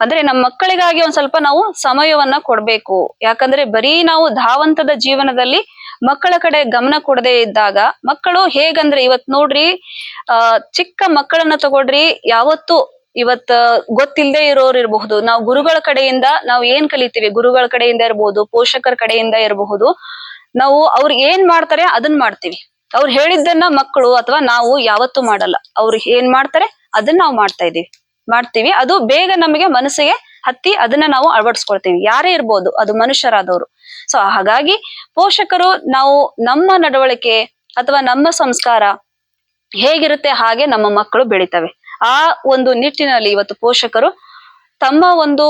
ಅಂದ್ರೆ ನಮ್ಮ ಮಕ್ಕಳಿಗಾಗಿ ಒಂದ್ ಸ್ವಲ್ಪ ನಾವು ಸಮಯವನ್ನ ಕೊಡ್ಬೇಕು. ಯಾಕಂದ್ರೆ ಬರೀ ನಾವು ಧಾವಂತದ ಜೀವನದಲ್ಲಿ ಮಕ್ಕಳ ಕಡೆ ಗಮನ ಕೊಡದೆ ಇದ್ದಾಗ ಮಕ್ಕಳು ಹೇಗಂದ್ರೆ ಇವತ್ ನೋಡ್ರಿ, ಆ, ಚಿಕ್ಕ ಮಕ್ಕಳನ್ನ ತಗೊಳ್ರಿ, ಯಾವತ್ತು ಇವತ್ತ ಗೊತ್ತಿಲ್ಲದೆ ಇರೋರು ಇರಬಹುದು. ನಾವು ಗುರುಗಳ ಕಡೆಯಿಂದ ನಾವು ಏನ್ ಕಲಿತೀವಿ? ಗುರುಗಳ ಕಡೆಯಿಂದ ಇರಬಹುದು ಪೋಷಕರ ಕಡೆಯಿಂದ ಇರಬಹುದು. ನಾವು ಅವ್ರ ಏನ್ ಮಾಡ್ತಾರೆ ಅದನ್ನ ಮಾಡ್ತೀವಿ. ಅವ್ರು ಹೇಳಿದ್ದನ್ನ ಮಕ್ಕಳು ಅಥವಾ ನಾವು ಯಾವತ್ತು ಮಾಡಲ್ಲ. ಅವ್ರು ಏನ್ ಮಾಡ್ತಾರೆ ಅದನ್ನ ನಾವು ಮಾಡ್ತಾ ಇದೀವಿ ಮಾಡ್ತೀವಿ. ಅದು ಬೇಗ ನಮಗೆ ಮನಸ್ಸಿಗೆ ಹತ್ತಿ ಅದನ್ನ ನಾವು ಅಳವಡಿಸ್ಕೊಳ್ತೀವಿ. ಯಾರೇ ಇರ್ಬೋದು, ಅದು ಮನುಷ್ಯರಾದವರು. ಸೊ ಹಾಗಾಗಿ ಪೋಷಕರು ನಾವು ನಮ್ಮ ನಡವಳಿಕೆ ಅಥವಾ ನಮ್ಮ ಸಂಸ್ಕಾರ ಹೇಗಿರುತ್ತೆ ಹಾಗೆ ನಮ್ಮ ಮಕ್ಕಳು ಬೆಳಿತವೆ. ಆ ಒಂದು ನಿಟ್ಟಿನಲ್ಲಿ ಇವತ್ತು ಪೋಷಕರು ತಮ್ಮ ಒಂದು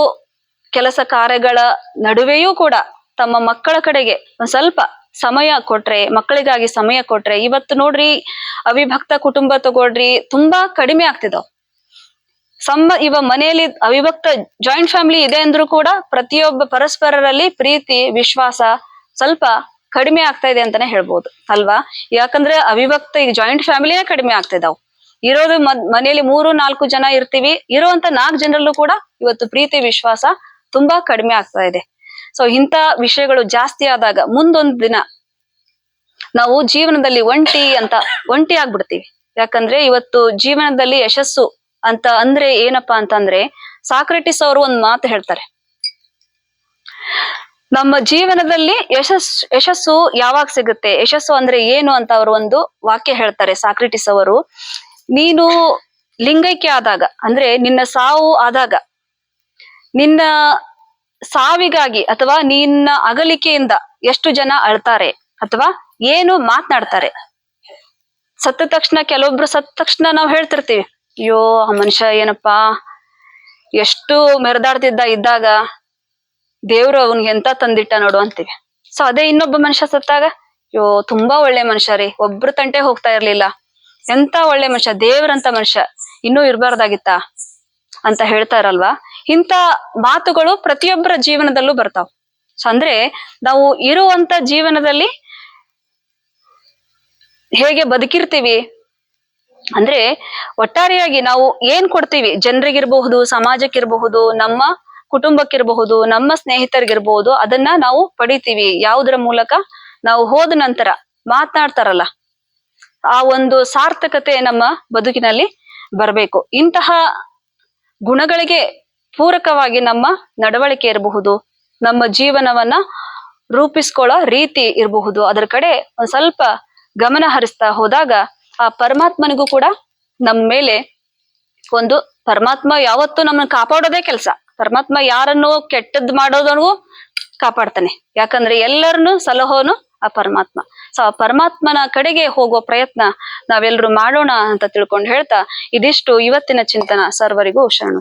ಕೆಲಸ ಕಾರ್ಯಗಳ ನಡುವೆಯೂ ಕೂಡ ತಮ್ಮ ಮಕ್ಕಳ ಕಡೆಗೆ ಒಂದ್ ಸ್ವಲ್ಪ ಸಮಯ ಕೊಟ್ರೆ, ಮಕ್ಕಳಿಗಾಗಿ ಸಮಯ ಕೊಟ್ರೆ, ಇವತ್ತು ನೋಡ್ರಿ ಅವಿಭಕ್ತ ಕುಟುಂಬ ತಗೊಳ್ರಿ, ತುಂಬಾ ಕಡಿಮೆ ಆಗ್ತಿದಾವ್. ಸಮ ಇವ ಮನೆಯಲ್ಲಿ ಅವಿಭಕ್ತ ಜಾಯಿಂಟ್ ಫ್ಯಾಮಿಲಿ ಇದೆ ಅಂದ್ರೂ ಕೂಡ ಪ್ರತಿಯೊಬ್ಬ ಪರಸ್ಪರರಲ್ಲಿ ಪ್ರೀತಿ, ವಿಶ್ವಾಸ ಸ್ವಲ್ಪ ಕಡಿಮೆ ಆಗ್ತಾ ಇದೆ ಅಂತಾನೆ ಹೇಳ್ಬೋದು, ಅಲ್ವಾ? ಯಾಕಂದ್ರೆ ಅವಿಭಕ್ತ ಈಗ ಜಾಯಿಂಟ್ ಫ್ಯಾಮಿಲಿನೇ ಕಡಿಮೆ ಇದಾವೆ. ಇರೋದು ಮನೆಯಲ್ಲಿ ಮೂರು, ನಾಲ್ಕು ಜನ ಇರ್ತೀವಿ. ಇರುವಂತ ನಾಲ್ಕು ಜನರಲ್ಲೂ ಕೂಡ ಇವತ್ತು ಪ್ರೀತಿ, ವಿಶ್ವಾಸ ತುಂಬಾ ಕಡಿಮೆ ಆಗ್ತಾ ಇದೆ. ಸೊ ಇಂಥ ವಿಷಯಗಳು ಜಾಸ್ತಿ ಆದಾಗ ಮುಂದೊಂದು ದಿನ ನಾವು ಜೀವನದಲ್ಲಿ ಒಂಟಿ ಅಂತ, ಒಂಟಿ ಆಗ್ಬಿಡ್ತೀವಿ. ಯಾಕಂದ್ರೆ ಇವತ್ತು ಜೀವನದಲ್ಲಿ ಯಶಸ್ಸು ಅಂತ ಅಂದ್ರೆ ಏನಪ್ಪಾ ಅಂತಂದ್ರೆ ಸಾಕ್ರೆಟಿಸ್ ಅವರು ಒಂದ್ ಮಾತು ಹೇಳ್ತಾರೆ. ನಮ್ಮ ಜೀವನದಲ್ಲಿ ಯಶಸ್, ಯಶಸ್ಸು ಯಾವಾಗ ಸಿಗುತ್ತೆ, ಯಶಸ್ಸು ಅಂದ್ರೆ ಏನು ಅಂತ ಅವರು ಒಂದು ವಾಕ್ಯ ಹೇಳ್ತಾರೆ ಸಾಕ್ರೆಟಿಸ್ ಅವರು. ನೀನು ಲಿಂಗೈಕ್ಯ ಆದಾಗ, ಅಂದ್ರೆ ನಿನ್ನ ಸಾವು ಆದಾಗ, ನಿನ್ನ ಸಾವಿಗಾಗಿ ಅಥವಾ ನಿನ್ನ ಅಗಲಿಕೆಯಿಂದ ಎಷ್ಟು ಜನ ಅಳ್ತಾರೆ ಅಥವಾ ಏನು ಮಾತನಾಡ್ತಾರೆ. ಸತ್ತ ತಕ್ಷಣ ಕೆಲವೊಬ್ರು ಸತ್ತ ತಕ್ಷಣ ನಾವು ಹೇಳ್ತಿರ್ತೀವಿ ಅಯ್ಯೋ, ಆ ಮನುಷ್ಯ ಏನಪ್ಪಾ? ಎಷ್ಟು ಮೆರೆದಾಡ್ತಿದ್ದ ಇದ್ದಾಗ ದೇವ್ರು ಅವನ್ಗೆ ಎಂತ ತಂದಿಟ್ಟ ನೋಡು ಅಂತೀವಿ. ಸೊ ಅದೇ ಇನ್ನೊಬ್ಬ ಮನುಷ್ಯ ಸತ್ತಾಗ? ಅಯ್ಯೋ, ತುಂಬಾ ಒಳ್ಳೆ ಮನುಷ್ಯ ರೀ. ಒಬ್ರು ತಂಟೆ ಹೋಗ್ತಾ ಇರ್ಲಿಲ್ಲ. ಎಂತ ಒಳ್ಳೆ ಮನುಷ್ಯ, ದೇವ್ರಂತ ಮನುಷ್ಯ. ಇನ್ನೂ ಇರ್ಬಾರ್ದಾಗಿತ್ತ? ಅಂತ ಹೇಳ್ತಾರಲ್ವಾ ಇಂತ ಮಾತುಗಳು ಪ್ರತಿಯೊಬ್ಬರ ಜೀವನದಲ್ಲೂ ಬರ್ತಾವ್. ಸೊ ಅಂದ್ರೆ ನಾವು ಇರುವಂತ ಜೀವನದಲ್ಲಿ ಹೇಗೆ ಬದುಕಿರ್ತೀವಿ ಅಂದ್ರೆ ಒಟ್ಟಾರೆಯಾಗಿ ನಾವು ಏನ್ ಕೊಡ್ತೀವಿ? ಜನರಿಗಿರ್ಬಹುದು, ಸಮಾಜಕ್ಕಿರಬಹುದು, ನಮ್ಮ ಕುಟುಂಬಕ್ಕಿರಬಹುದು, ನಮ್ಮ ಸ್ನೇಹಿತರಿಗಿರ್ಬಹುದು, ಅದನ್ನ ನಾವು ಪಡಿತೀವಿ. ಯಾವುದರ ಮೂಲಕ? ನಾವು ಹೋದ ನಂತರ ಮಾತನಾಡ್ತಾರಲ್ಲ, ಆ ಒಂದು ಸಾರ್ಥಕತೆ ನಮ್ಮ ಬದುಕಿನಲ್ಲಿ ಬರಬೇಕು. ಇಂತಹ ಗುಣಗಳಿಗೆ ಪೂರಕವಾಗಿ ನಮ್ಮ ನಡವಳಿಕೆ ಇರಬಹುದು, ನಮ್ಮ ಜೀವನವನ್ನ ರೂಪಿಸ್ಕೊಳ್ಳೋ ರೀತಿ ಇರಬಹುದು. ಅದರ ಕಡೆ ಒಂದ್ ಸ್ವಲ್ಪ ಗಮನ ಹರಿಸ್ತಾ ಹೋದಾಗ ಆ ಪರಮಾತ್ಮನಿಗೂ ಕೂಡ ನಮ್ಮ ಮೇಲೆ ಒಂದು ಪರಮಾತ್ಮ ಯಾವತ್ತೂ ನಮ್ಮನ್ನ ಕಾಪಾಡೋದೇ ಕೆಲಸ. ಪರಮಾತ್ಮ ಯಾರನ್ನು ಕೆಟ್ಟದ್ ಮಾಡೋದನ್ನು ಕಾಪಾಡ್ತಾನೆ. ಯಾಕಂದ್ರೆ ಎಲ್ಲರನ್ನು ಸಲಹೋನು ಆ ಪರಮಾತ್ಮ. ಸೊ ಆ ಪರಮಾತ್ಮನ ಕಡೆಗೆ ಹೋಗೋ ಪ್ರಯತ್ನ ನಾವೆಲ್ಲರೂ ಮಾಡೋಣ ಅಂತ ತಿಳ್ಕೊಂಡು ಹೇಳ್ತಾ ಇದಿಷ್ಟು ಇವತ್ತಿನ ಚಿಂತನ ಸರ್ವರಿಗೂ ಶರಣು